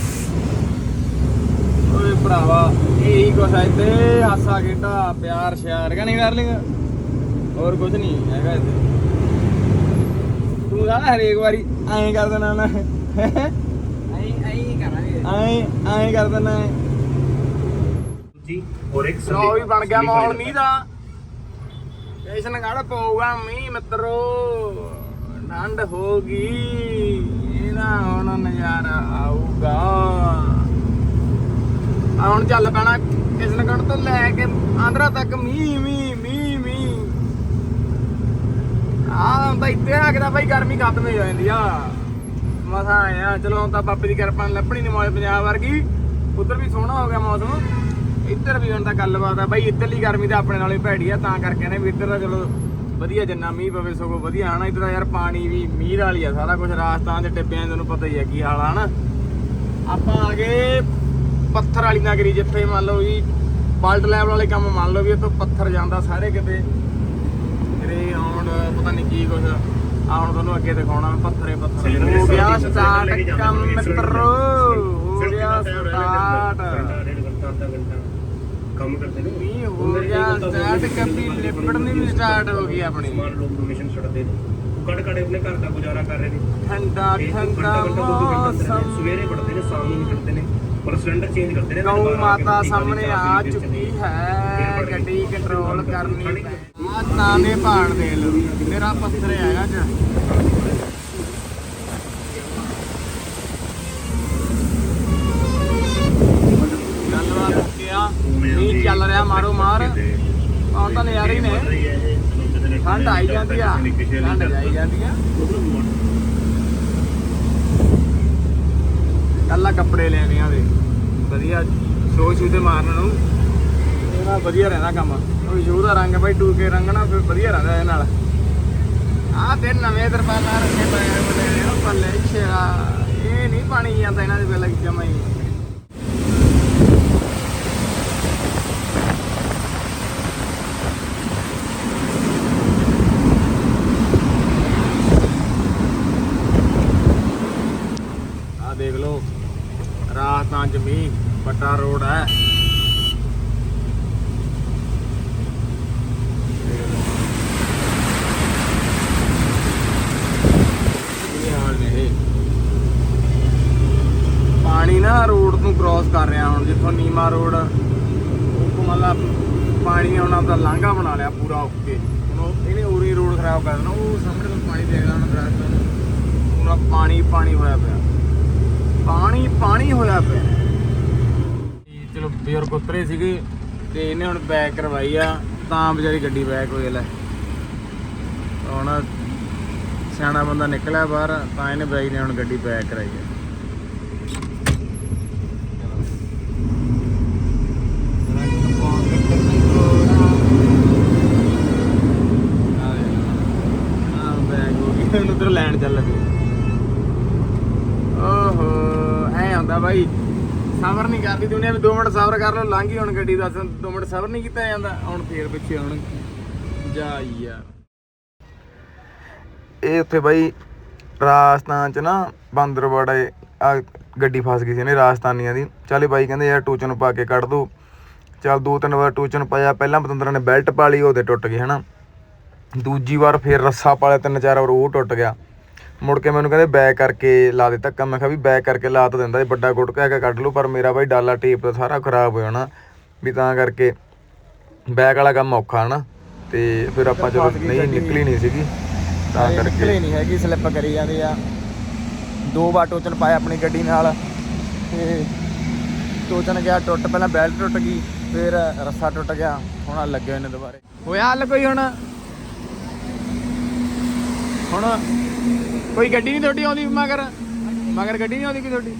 ਓਏ ਭਰਾਵਾ ਇਹੀ ਕੁਛ ਐ ਤੇ ਹਾਸਾ ਖੇਡਾ ਪਿਆਰ ਸ਼ਿਆਰ ਕਾ ਨਹੀਂ ਡਾਰਲਿੰਗ ਹੋਰ ਕੁਛ ਨਹੀਂ ਹੈਗਾ ਇੱਥੇ। ਤੂੰ ਸਾਲਾ ਹਰੇਕ ਵਾਰੀ ਐਂ ਕਰ ਦੇਣਾ ਨਾ ਐਂ ਐਂ ਕਰਾਂਗੇ। ਐਂ ਐਂ ਕਰ ਦੇਣਾ ਹੈ ਜੀ ਔਰ ਇੱਕ ਲੋ ਵੀ ਬਣ ਗਿਆ ਮਾਹੌਲ ਮੀਂਹ ਦਾ। ਜੈਸਨ ਗੜ ਪਊਗਾ ਮੀਂਹ ਮਿੱਤਰੋ। ਠੰਡ ਹੋ ਗਈ। ਇਹਦਾ ਹੁਣ ਨਜ਼ਾਰਾ ਆਊਗਾ। ਆ ਹੁਣ ਚੱਲ ਪੈਣਾ ਕਿਸ਼ਨਗੜ ਤੋਂ ਲੈ ਕੇ ਆਂਧਰਾ ਤੱਕ, ਮੀਂਹ ਮੀਂਹ ਮੀਂਹ ਮੀਂਹ। ਆ ਹੁਣ ਇੱਥੇ ਆ ਕੇ ਤਾਂ ਬਾਈ ਗਰਮੀ ਖਤਮ ਹੋ ਜਾਂਦੀ ਆ। ਮਸਾ ਆਇਆ ਚਲੋ ਹੁਣ ਤਾਂ ਬਾਬੇ ਦੀ ਕਿਰਪਾ ਨਾਲ ਲੱਭਣੀ ਨਹੀਂ ਮੌਜ ਪੰਜਾਬ ਵਰਗੀ। ਉਧਰ ਵੀ ਸੋਹਣਾ ਹੋ ਗਿਆ ਮੌਸਮ। ਇੱਧਰ ਵੀ ਹੁਣ ਤਾਂ ਗੱਲਬਾਤ ਆ। ਬਾਈ ਇੱਧਰਲੀ ਗਰਮੀ ਤਾਂ ਆਪਣੇ ਨਾਲੋਂ ਹੀ ਭੈੜੀ ਆ, ਤਾਂ ਕਰਕੇ ਨੇ ਵੀ ਇੱਧਰ ਦਾ ਚਲੋ ਵਧੀਆ ਜਿੰਨਾ ਮੀਂਹ ਪਵੇ ਸਗੋਂ ਵਧੀਆ ਹਨਾ? ਇੱਧਰ ਯਾਰ ਪਾਣੀ ਵੀ ਮੀਂਹ ਵਾਲੀ ਆ ਸਾਰਾ ਕੁਝ ਰਾਜਸਥਾਨ ਦੇ ਟਿੱਬਿਆਂ ਤੁਹਾਨੂੰ ਪਤਾ ਹੀ ਆ ਕੀ ਹਾਲ ਆ ਹਨਾ? ਆਪਾਂ ਆ ਗਏ ਪੱਥਰ ਵਾਲੀ ਨਗਰੀ ਜਿੱਥੇ ਮੰਨ ਲਓ ਜੀ ਵਰਲਡ ਲੈਵਲ ਵਾਲੇ ਕੰਮ ਮੰਨ ਲਓ ਵੀ ਇੱਥੋਂ ਪੱਥਰ ਜਾਂਦਾ ਸਾਰੇ ਕਿਤੇ। ਜਿਹੜੇ ਆਉਣ ਪਤਾ ਨਹੀਂ ਕੀ ਕੁਝ ਆ। ਹੁਣ ਤੁਹਾਨੂੰ ਅੱਗੇ ਦਿਖਾਉਣਾ ਪੱਥਰੇ ਪੱਥਰ ਹੋ ਗਿਆ ਸਟਾਰਟ ਕੰਮ ਮਿੱਤਰੋ ਹੋ ਗਿਆ ਸਟਾਰਟ ਕੰਮ ਕਰਦੇ ਨੇ ਵੀ ਹੋ ਕੱਪੀ ਲਿਪੜਨੀ ਵੀ ਸਟਾਰਟ ਹੋ ਗਈ ਆਪਣੀ। ਸਮਾਨ ਲੋਕ ਡੋਨੇਸ਼ਨ ਛੱਡਦੇ ਨੇ। ਉਹ ਕੱਢ ਕੱਢ ਆਪਣੇ ਘਰ ਦਾ ਗੁਜ਼ਾਰਾ ਕਰ ਰਹੇ ਨੇ। ਠੰਡਾ ਠੰਡਾ ਮੌਸਮ। ਸਵੇਰੇ ਪੜਦੇ ਨੇ ਸ਼ਾਮ ਨੂੰ ਨਿਕਲਦੇ ਨੇ। ਪਰ ਸਿਲੰਡਰ ਚੇਂਜ ਕਰਦੇ ਨੇ ਗਊ ਮਾਤਾ ਸਾਹਮਣੇ ਆ ਚੁੱਕੀ ਹੈ ਗੱਡੀ ਕੰਟਰੋਲ ਕਰਨੀ ਆ ਤਾਨੇ ਭਾਣ ਦੇ ਲੋ ਮੇਰਾ ਪੱਥਰ ਹੈਗਾ ਚ। ਗੱਲਬਾਤ ਚੱਲ ਰਿਹਾ ਮਾਰੋ ਮਾਰ। ਆ ਤਾਂ ਨਜ਼ਾਰੇ ਹੀ ਨੇ। ਠੰਡ ਆਈ ਜਾਂਦੀ ਆ, ਠੰਡ ਜਾਈ ਜਾਂਦੀ ਆ। ਕੱਲਾ ਕੱਪੜੇ ਲੈਣੇ ਆ ਦੇ ਵਧੀਆ ਸ਼ੋ ਸ਼ੂ ਮਾਰਨ ਨੂੰ। ਇਹਦਾ ਵਧੀਆ ਰਹਿੰਦਾ ਕੰਮ। ਉਹ ਸ਼ੂ ਦਾ ਰੰਗ ਬਾਈ ਟੂਕੇ ਰੰਗਣਾ, ਫਿਰ ਵਧੀਆ ਰਹਿੰਦਾ ਇਹ ਨਾਲ। ਆਹ ਤੇ ਨਵੇਂ ਦਰਬਾਰਾਂ ਰੱਖੇ ਪਏ ਆ ਬਲੇ ਪੱਲੇ ਛੇਰਾ ਇਹ ਨਹੀਂ ਪਾਣੀ ਜਾਂਦਾ ਇਹਨਾਂ ਦੇ ਪਹਿਲਾਂ ਜਮਾ ਹੀ ਆ ਦੇਖ ਲਓ ਰਾਜਸਥਾਨ ਚ ਮੀਂਹ ਵੱਡਾ ਰੋਡ ਹੈ। ਪਾਣੀ ਨਾ ਰੋਡ ਨੂੰ ਕ੍ਰਾਸ ਕਰ ਰਿਹਾ ਹੁਣ, ਜਿੱਥੋਂ ਨੀਮਾ ਰੋਡ, ਉਹ ਮਤਲਬ ਪਾਣੀ ਨੇ ਉਹਨਾਂ ਦਾ ਲਾਂਘਾ ਬਣਾ ਲਿਆ ਪੂਰਾ ਓਕੇ ਹੁਣ ਇਹਨੇ ਉਰੀ ਰੋਡ ਖਰਾਬ ਕਰ ਦੇਣਾ, ਉਹ ਸਾਹਮਣੇ ਤੋਂ ਪਾਣੀ ਦੇਖਦਾ ਹੁਣ ਦਰਖਤ ਪੂਰਾ ਪਾਣੀ ਪਾਣੀ ਹੋਇਆ ਪਿਆ। ਪਾਣੀ ਪਾਣੀ ਹੋਇਆ ਪਿਆ। ਬਜ਼ੁਰਗ ਉਤਰੇ ਸੀਗੇ ਤੇ ਇਹਨੇ ਹੁਣ ਬੈਕ ਕਰਵਾਈ ਆ, ਤਾਂ ਵਿਚਾਰੀ ਗੱਡੀ ਬੈਕ ਹੋਈ ਲੈ। ਹੁਣ ਸਿਆਣਾ ਬੰਦਾ ਨਿਕਲਿਆ ਬਾਹਰ, ਤਾਂ ਇਹਨੇ ਬਾਈ ਨੇ ਹੁਣ ਗੱਡੀ ਬੈਕ ਕਰਾਈ ਹੈ ਉਧਰ ਲੈਣ ਚੱਲ ਲੱਗੇ। ਓਹੋ, ਐ ਹੁੰਦਾ ਬਾਈ। ਸਬਰ ਨਹੀਂ ਕਰਦੀ ਦੁਨੀਆ ਵੀ 2 ਮਿੰਟ ਸਬਰ ਕਰ ਲਓ, ਲੰਘ ਗਈ ਹੁਣ ਗੱਡੀ ਦੱਸ 2 ਮਿੰਟ ਸਬਰ ਨਹੀਂ ਕੀਤਾ ਜਾਂਦਾ। ਹੁਣ ਫੇਰ ਪਿੱਛੇ ਹੁਣ ਜਾ ਯਾਰ ਇਹ ਉੱਥੇ ਬਾਈ ਰਾਜਸਥਾਨ ਚ ਨਾ ਬਾਂਦਰਵਾੜਾ ਆ ਗੱਡੀ ਫਸ ਗਈ ਸੀ ਨੇ ਰਾਜਸਥਾਨੀਆਂ ਦੀ। ਚੱਲ ਬਾਈ ਕਹਿੰਦੇ ਯਾਰ ਟੂਚਨ ਪਾ ਕੇ ਕੱਢ ਦੋ ਚੱਲ ਦੋ ਤਿੰਨ ਵਾਰ ਟੂਚਨ ਪਾਇਆ, ਪਹਿਲਾਂ ਪਤੰਦਰਾਂ ਨੇ ਬੈਲਟ ਪਾ ਲਈ, ਉਹਦੇ ਟੁੱਟ ਗਈ, ਹਨਾ। ਦੂਜੀ ਵਾਰ ਫੇਰ ਰੱਸਾ ਪਾਲਿਆ ਤਿੰਨ ਚਾਰ ਵਾਰ ਉਹ ਟੁੱਟ ਗਿਆ। ਮੁੜ ਕੇ ਮੈਨੂੰ ਕਹਿੰਦੇ ਬੈਕ ਕਰਕੇ ਲਾ ਦੇ ਧੱਕਾ ਮੈਂ ਕਿਹਾ ਵੀ ਬੈਕ ਕਰਕੇ ਲਾ ਤਾਂ ਦਿੰਦਾ ਇਹ ਵੱਡਾ ਗੁਟਕਾ ਹੈਗਾ ਕੱਢ ਲਓ ਪਰ ਮੇਰਾ ਬਾਈ ਡਾਲਾ ਟੇਪ ਤਾਂ ਸਾਰਾ ਖਰਾਬ ਹੋ ਜਾਣਾ ਵੀ ਤਾਂ ਕਰਕੇ ਬੈਕ ਵਾਲਾ ਕੰਮ ਔਖਾ ਹਨਾ। ਤੇ ਫਿਰ ਆਪਾਂ ਚਲੋ ਨਹੀਂ ਨਿਕਲੀ ਨਹੀਂ ਸੀਗੀ ਤਾਂ ਕਰਕੇ ਨਿਕਲੇ ਨਹੀਂ ਹੈਗੀ ਸਲਿੱਪ ਕਰੀ ਜਾਂਦੇ ਆ। ਦੋ ਵਾਰ ਟੋਚਨ ਪਾਇਆ ਆਪਣੀ ਗੱਡੀ ਨਾਲ ਤੇ ਟੋਚਨ ਗਿਆ ਟੁੱਟ ਪਹਿਲਾਂ ਬੈਲਟ ਟੁੱਟ ਗਈ ਫਿਰ ਰੱਸਾ ਟੁੱਟ ਗਿਆ ਹੁਣ ਆਹ ਲੱਗੇ ਹੋਏ ਨੇ ਦੁਬਾਰੇ। ਹੋਇਆ ਹੱਲ ਕੋਈ ਹੁਣ? ਹੁਣ ਕੋਈ ਗੱਡੀ ਨਹੀਂ ਤੁਹਾਡੀ ਆਉਂਦੀ ਮਗਰ ਮਗਰ ਗੱਡੀ ਨਹੀਂ ਆਉਂਦੀ ਕੋਈ ਤੁਹਾਡੀ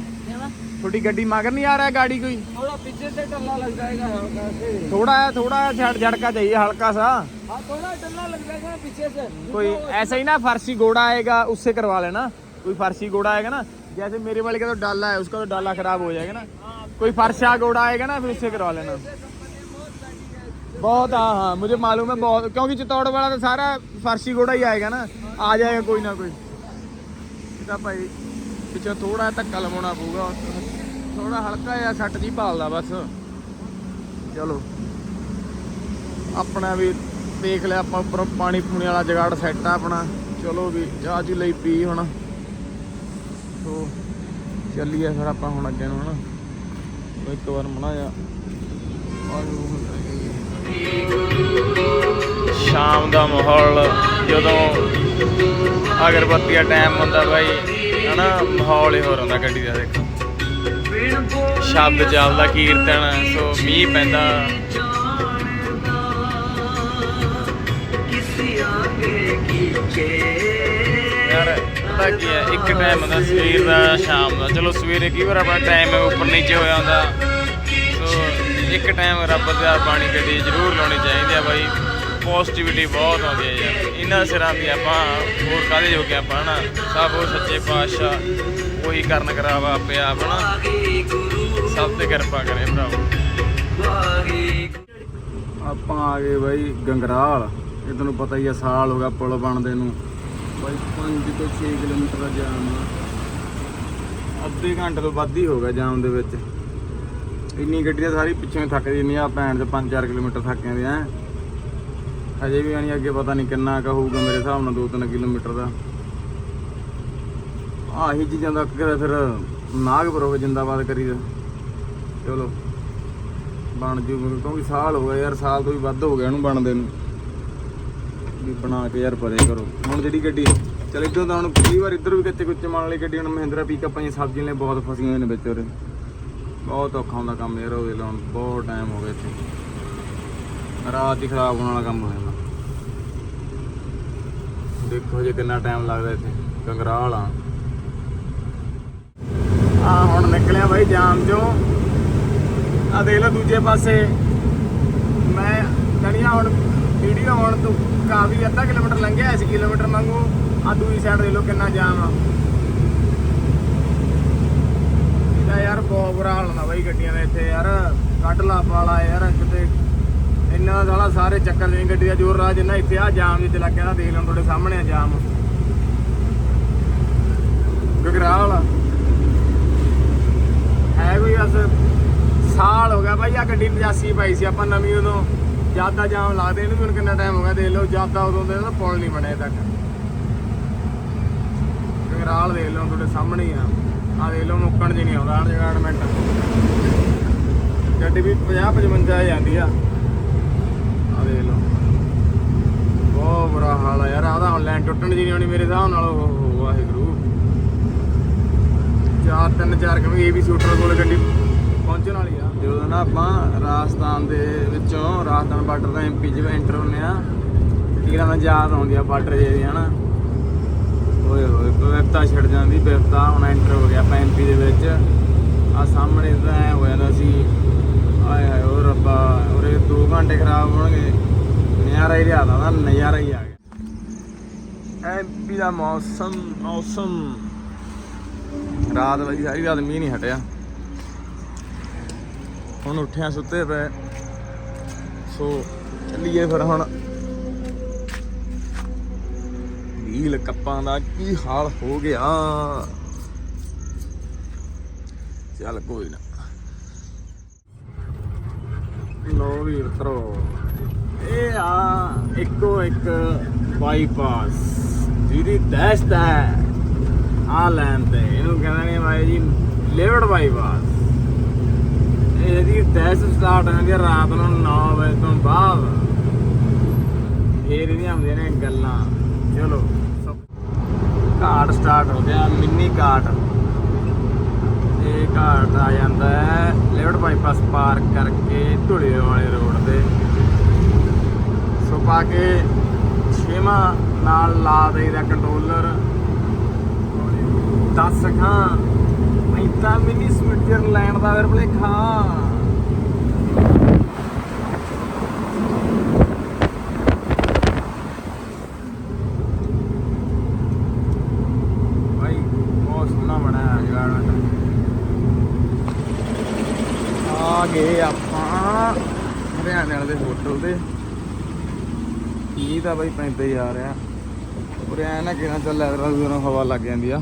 ਤੁਹਾਡੀ ਗੱਡੀ ਮਗਰ ਨਹੀਂ ਆ ਰਿਹਾ ਗਾੜੀ ਕੋਈ थोड़ा पीछे से टल्ला लग जाएगा हल्का से थोड़ा है थोड़ा झड़ झड़का चाहिए हल्का सा हाँ थोड़ा टल्ला लग जाएगा पीछे से कोई ऐसा ही ना फर्शी घोड़ा आएगा उससे करवा लेना कोई फर्शी घोड़ा आएगा ना जैसे मेरे वाले का तो डाला है उसका तो डाला खराब हो जाएगा ना कोई फर्शा घोड़ा आएगा ना फिर उससे करवा लेना बहुत हाँ हाँ मुझे मालूम है बहुत क्योंकि चित्तौड़ वाला तो सारा फर्शी घोड़ा ही आएगा ना आ जाएगा कोई ना कोई ਇਹਦਾ ਭਾਈ ਪਿੱਛੇ ਥੋੜਾ ਧੱਕਾ ਲਵਾਉਣਾ ਪਊਗਾ। ਥੋੜਾ ਹਲਕਾ ਜਿਹਾ ਸੱਟ ਜੀ ਭਾਲਦਾ ਬਸ। ਚਲੋ। ਆਪਣਾ ਵੀ ਦੇਖ ਲਿਆ ਆਪਾਂ ਉੱਪਰੋਂ ਪਾਣੀ ਪੂਣੀ ਵਾਲਾ ਜਗਾੜ ਸੈੱਟ ਆ ਆਪਣਾ। ਚਲੋ ਵੀ ਚਾਹ ਚੂ ਲਈ ਪੀ ਹੁਣ। ਸੋ ਚੱਲੀਏ ਫਿਰ ਆਪਾਂ ਹੁਣ ਅੱਗੇ ਨੂੰ, ਹਨਾ। ਇੱਕ ਵਾਰ ਮਨਾ ਜਾ ਸ਼ਾਮ ਦਾ ਮਾਹੌਲ ਜਦੋਂ ਅਗਰਬੱਤੀ ਦਾ ਟਾਈਮ ਹੁੰਦਾ ਬਾਈ, ਹਨਾ, ਮਾਹੌਲ ਹੀ ਹੋਰ ਹੁੰਦਾ ਗੱਡੀ ਦਾ, ਦੇਖੋ। ਸ਼ਬਦ ਚੱਲਦਾ, ਕੀਰਤਨ, ਸੋ ਮੀਂਹ ਪੈਂਦਾ। ਯਾਰ, ਪਤਾ ਕੀ ਹੈ, ਇੱਕ ਟਾਈਮ ਹੁੰਦਾ ਸਵੇਰ ਦਾ, ਸ਼ਾਮ ਦਾ। ਚਲੋ ਸਵੇਰੇ ਕੀ ਵਾਰ ਆਪਣਾ ਟਾਈਮ ਉੱਪਰ ਨੀਚੇ ਹੋਇਆ ਹੁੰਦਾ। ਸੋ ਇੱਕ ਟਾਈਮ ਰੱਬ ਦਾ ਬਾਣੀ ਗੱਡੀ ਜ਼ਰੂਰ ਲਾਉਣੀ ਚਾਹੀਦੀ ਆ ਬਾਈ। ਪੋਜ਼ਿਟਿਵਿਟੀ ਬਹੁਤ ਆਉਂਦੀ ਹੈ ਯਾਰ ਇਹਨਾਂ ਸਿਰਾਂ ਦੀ ਆਪਾਂ ਹੋਰ ਕਾਹਦੇ ਜੋਗੇ ਆਪਾਂ, ਹਨਾ? ਸਭ ਉਹ ਸੱਚੇ ਪਾਤਸ਼ਾਹ, ਉਹੀ ਕਰਨ ਕਰਾਵਾ ਆਪੇ ਆਪ, ਹਨਾ? ਸਭ ਤੇ ਕਿਰਪਾ ਕਰੇ ਭਰਾਵੋ ਆਪਾਂ ਆ ਗਏ ਬਾਈ ਗੰਗਰਾਲ। ਇਹ ਤੁਹਾਨੂੰ ਪਤਾ ਹੀ ਆ, ਸਾਲ ਹੋ ਗਿਆ ਪੁਲ ਬਣਦੇ ਨੂੰ। ਬਾਈ 5 ਤੋਂ 6 ਕਿਲੋਮੀਟਰ ਦਾ ਜਾਮ ਅੱਧੇ ਘੰਟੇ ਤੋਂ ਵੱਧ ਹੀ ਹੋ ਗਿਆ ਜਾਮ ਦੇ ਵਿੱਚ। ਇੰਨੀ ਗੱਡੀਆਂ ਸਾਰੀ ਪਿੱਛੇ ਥੱਕ ਜਾਂਦੀਆਂ ਭੈਣ ਦੇ 5-4 ਕਿਲੋਮੀਟਰ ਥੱਕ ਜਾਂਦੇ ਆ। ਹਜੇ ਵੀ ਆਣੀ, ਅੱਗੇ ਪਤਾ ਨਹੀਂ ਕਿੰਨਾ ਕ ਹੋਊਗਾ ਮੇਰੇ ਹਿਸਾਬ ਨਾਲ 2-3 ਕਿਲੋਮੀਟਰ ਦਾ। ਆਹੀ ਚੀਜ਼ਾਂ ਦਾ ਅੱਗੇ ਫਿਰ ਨਾਗਪੁਰ ਜਿੰਦਾਬਾਦ ਕਰੀਦਾ ਚਲੋ, ਬਣ ਜੂ, ਕਿਉਂਕਿ ਸਾਲ ਹੋ ਗਿਆ ਯਾਰ, ਸਾਲ ਤੋਂ ਵੀ ਵੱਧ ਹੋ ਗਿਆ ਇਹਨੂੰ ਬਣਦੇ ਨੂੰ। ਵੀ ਬਣਾ ਕੇ ਯਾਰ ਪਰੇ ਕਰੋ। ਹੁਣ ਜਿਹੜੀ ਗੱਡੀ, ਚਲ ਇਦੋਂ ਤਾਂ ਹੁਣ ਕਈ ਵਾਰ ਇੱਧਰ ਵੀ ਕੱਚੇ ਕੁੱਚੇ ਮਾਣ ਵਾਲੀ ਗੱਡੀ, ਹੁਣ ਮਹਿੰਦਰਾ ਪਿਕਅਪਾਂ ਹੀ ਸਬਜ਼ੀਆਂ ਲਈ ਬਹੁਤ ਫਸੀਆਂ ਹੋਈਆਂ ਨੇ ਵਿੱਚ ਉਰੇ। ਬਹੁਤ ਔਖਾ ਹੁੰਦਾ ਕੰਮ ਯਾਰ, ਉਹਦੇ ਲਾਉਣ ਬਹੁਤ ਟਾਈਮ ਹੋ ਗਿਆ ਇੱਥੇ। ਰਾਤ ਹੀ ਖਰਾਬ ਹੋਣ ਵਾਲਾ ਕੰਮ ਹੋਇਆ। ਦੇਖੋ ਜੇ ਕਿੰਨਾ ਟਾਈਮ ਲੱਗਦਾ ਇੱਥੇ। ਕੰਗਰਾਲ ਆ। ਆ ਹੁਣ ਨਿਕਲਿਆ ਬਾਈ ਜਾਮ ਚੋਂ। ਆ ਦੇਖ ਲਓ ਦੂਜੇ ਪਾਸੇ। ਮੈਂ ਦਣੀਆਂ ਹੁਣ ਵੀਡੀਓ ਹੁਣ ਤੋਂ ਕਾਫੀ ਅੱਧਾ ਕਿਲੋਮੀਟਰ ਲੰਘਿਆ ਇਸ ਕਿਲੋਮੀਟਰ ਮੰਗੂ ਆ ਦੂਜੀ ਸਾਈਡ ਦੇ ਲੋ ਕਿੰਨਾ ਜਾਮ ਆ। ਇਹਦਾ ਯਾਰ ਬਹੁਤ ਬੁਰਾ ਹਾਲ ਹੁੰਦਾ ਬਾਈ ਗੱਡੀਆਂ ਦੇ ਇੱਥੇ ਯਾਰ। ਕੱਢ ਲਾ ਪਾਲਾ ਯਾਰ, ਕਿਤੇ ਇੰਨਾ ਸਾਲਾ ਸਾਰੇ ਚੱਕਰ ਨਹੀਂ ਗੱਡੀ ਦਾ ਜ਼ੋਰ ਰਾ ਜਿੰਨਾ ਇੱਥੇ ਆ, ਜਾਮ ਵਿੱਚ ਲੱਗ ਗਿਆ ਦੇਖ ਲਓ ਤੁਹਾਡੇ ਸਾਹਮਣੇ ਆ ਜਾਮ। ਗਗਰਾਲ। ਹੈ ਕੋਈ ਬਸ ਸਾਲ ਹੋ ਗਿਆ ਬਾਈ ਆ ਗੱਡੀ 85 ਪਾਈ ਸੀ ਆਪਾਂ ਨਵੀਂ ਉਦੋਂ। ਜ਼ਿਆਦਾ ਜਾਮ ਲਾਦੇ ਇਹਨੂੰ ਹੁਣ ਕਿੰਨਾ ਟਾਈਮ ਹੋ ਗਿਆ, ਦੇਖ ਲਓ ਜ਼ਿਆਦਾ ਉਦੋਂ ਦੇ ਨਾ ਪੁਲ ਨਹੀਂ ਬਣਿਆ ਤੱਕ। ਗਗਰਾਲ ਦੇਖ ਲਓ, ਤੁਹਾਡੇ ਸਾਹਮਣੇ ਹੀ ਆ। ਆ ਦੇਖ ਲਓ, ਮੁੱਕਣ ਜੀ ਨਹੀਂ ਆਉਂਦਾ ਜਗਾੜਮੈਂਟ ਗੱਡੀ ਵੀ 50 55 ਜਾਂਦੀ ਆ। ਦੇਖ ਲਓ। ਬਹੁਤ ਬੁਰਾ ਹਾਲ ਆ ਯਾਰ ਆਦਾ ਹੁਣ ਟੁੱਟਣ ਜੀ ਨਹੀਂ ਹੋਣੀ ਮੇਰੇ ਹਿਸਾਬ ਨਾਲ, ਉਹ ਵਾਹਿਗੁਰੂ। ਚਾਰ, ਤਿੰਨ, ਚਾਰ ਕਿਵੇਂ ਇਹ ਸ਼ੂਟਰ ਕੋਲ ਗੱਡੀ ਪਹੁੰਚਣ ਵਾਲੀ ਆ। ਜਦੋਂ ਨਾ ਆਪਾਂ ਰਾਜਸਥਾਨ ਦੇ ਵਿੱਚੋਂ ਰਾਜਸਥਾਨ ਬਾਰਡਰ ਦਾ ਐਮਪੀ ਜਿਵੇਂ ਐਂਟਰ ਹੁੰਨੇ ਆ ਤੀਰਾਂ ਦਾ ਯਾਦ ਆਉਂਦੀ ਆ ਬਾਰਡਰ ਜੇ ਦੀ ਹਨਾ ਓਏ ਹੋਏ ਵਿਵਸਥਾ ਛੱਡ ਜਾਂਦੀ ਵਿਵਸਥਾ ਹੁਣ ਐਂਟਰ ਹੋ ਗਿਆ ਆਪਾਂ ਐਮਪੀ ਦੇ ਵਿੱਚ। ਆ ਸਾਹਮਣੇ ਤਾਂ ਐ ਜਾਂਦਾ ਸੀ ਆਏ ਹਾਏ ਓ ਰੱਬਾ, ਉਰੇ 2 ਘੰਟੇ ਖਰਾਬ ਹੋਣਗੇ। ਨਜ਼ਾਰਾ ਹੀ ਲਿਆਦਾ ਦਾ ਨਜ਼ਾਰਾ ਹੀ ਆ ਗਿਆ। ਐਮਪੀ ਦਾ ਮੌਸਮ ਮੌਸਮ। ਰਾਤ ਵਜੀ ਸਾਰੀ ਰਾਤ ਮੀਂਹ ਨਹੀਂ ਹਟਿਆ। ਹੁਣ ਉੱਠਿਆ ਸੁੱਤੇ ਪਏ। ਸੋ ਚੱਲੀਏ ਫਿਰ ਹੁਣ। ਵੀਲ ਕੱਪਾਂ ਦਾ ਕੀ ਹਾਲ ਹੋ ਗਿਆ? ਚੱਲ ਕੋਈ ਨਾ। ਲੋ ਵੀ ਉਤਰੋ ਇਹ ਆ ਇੱਕੋ ਇੱਕ ਬਾਈਪਾਸ ਜਿਹਦੀ ਦਹਿਸ਼ਤ ਹੈ ਆ ਲੈਣ ਤੇ। ਇਹਨੂੰ ਕਹਿੰਦੇ ਨੇ ਬਾਈ ਜੀ ਲਿਵੜ ਬਾਈਪਾਸ ਇਹਦੀ ਦਹਿਸ਼ਤ ਸਟਾਰਟ ਹੁੰਦੀ ਹੈ ਰਾਤ ਨੂੰ 9 ਵਜੇ ਤੋਂ ਬਾਅਦ। ਫੇਰ ਇਹਦੀਆਂ ਹੁੰਦੀਆਂ ਨੇ ਗੱਲਾਂ। ਚਲੋ ਘਾਟ ਸਟਾਰਟ ਹੋ ਗਿਆ ਮਿੰਨੀ ਘਾਟ ਘਾਟ ਆ ਜਾਂਦਾ ਹੈ। ਲਿਵੜ ਬਾਈਪਾਸ ਪਾਰ ਕਰਕੇ ਧੁਲੇ ਵਾਲੇ ਰੋਡ ਤੇ। ਸੋ ਪਾ ਕੇ ਛੇਵਾਂ ਨਾਲ ਲਾ ਦੇਈਦਾ ਕੰਟਰੋਲਰ। 10 ਖਾਂ ਨਹੀਂ ਤਾਂ ਮਿੰਨੀ ਸਵਿਟਜ਼ਰ ਲੈਂਡ ਦਾ ਫਿਰ ਭਲੇਖਾ ਭਾਈ ਬਹੁਤ ਸੋਹਣਾ ਬਣਾਇਆ ਜਗਾੜ ਆ ਗਏ ਆਪਾਂ ਹਰਿਆਣੇ ਵਾਲੇ ਦੇ ਹੋਟਲ ਤੇ। ਇਹ ਤਾਂ ਬਾਈ ਪੈਂਦੇ ਜਾ ਰਿਹਾ। ਉਰੇ ਐ ਨਾ ਕਿਹਨਾਂ ਚੱਲ ਲੈਦਰਾਂ ਦੂਰੋਂ ਹਵਾ ਲੱਗ ਜਾਂਦੀ ਆ।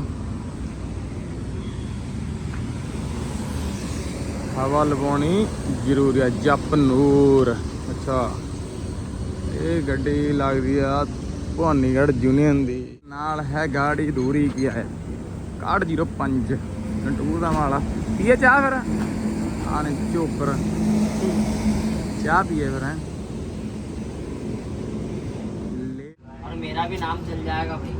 ਹਵਾ ਲਵਾਉਣੀ ਜ਼ਰੂਰੀ ਆ, ਜਪਨੂਰ। ਅੱਛਾ। ਇਹ ਗੱਡੀ ਲੱਗਦੀ ਆ ਭਵਾਨੀਗੜ੍ਹ ਯੂਨੀਅਨ ਦੀ। ਨਾਲ ਹੈ ਗਾੜੀ ਦੂਰੀ ਕੀ ਹੈ 6105 ਕੰਟੂਰ ਦਾ ਮਾਲਾ ਪੀਏ ਚਾਹ ਫਿਰ। आने के ऊपर। क्या भी है? फिर और मेरा भी नाम चल जाएगा भाई।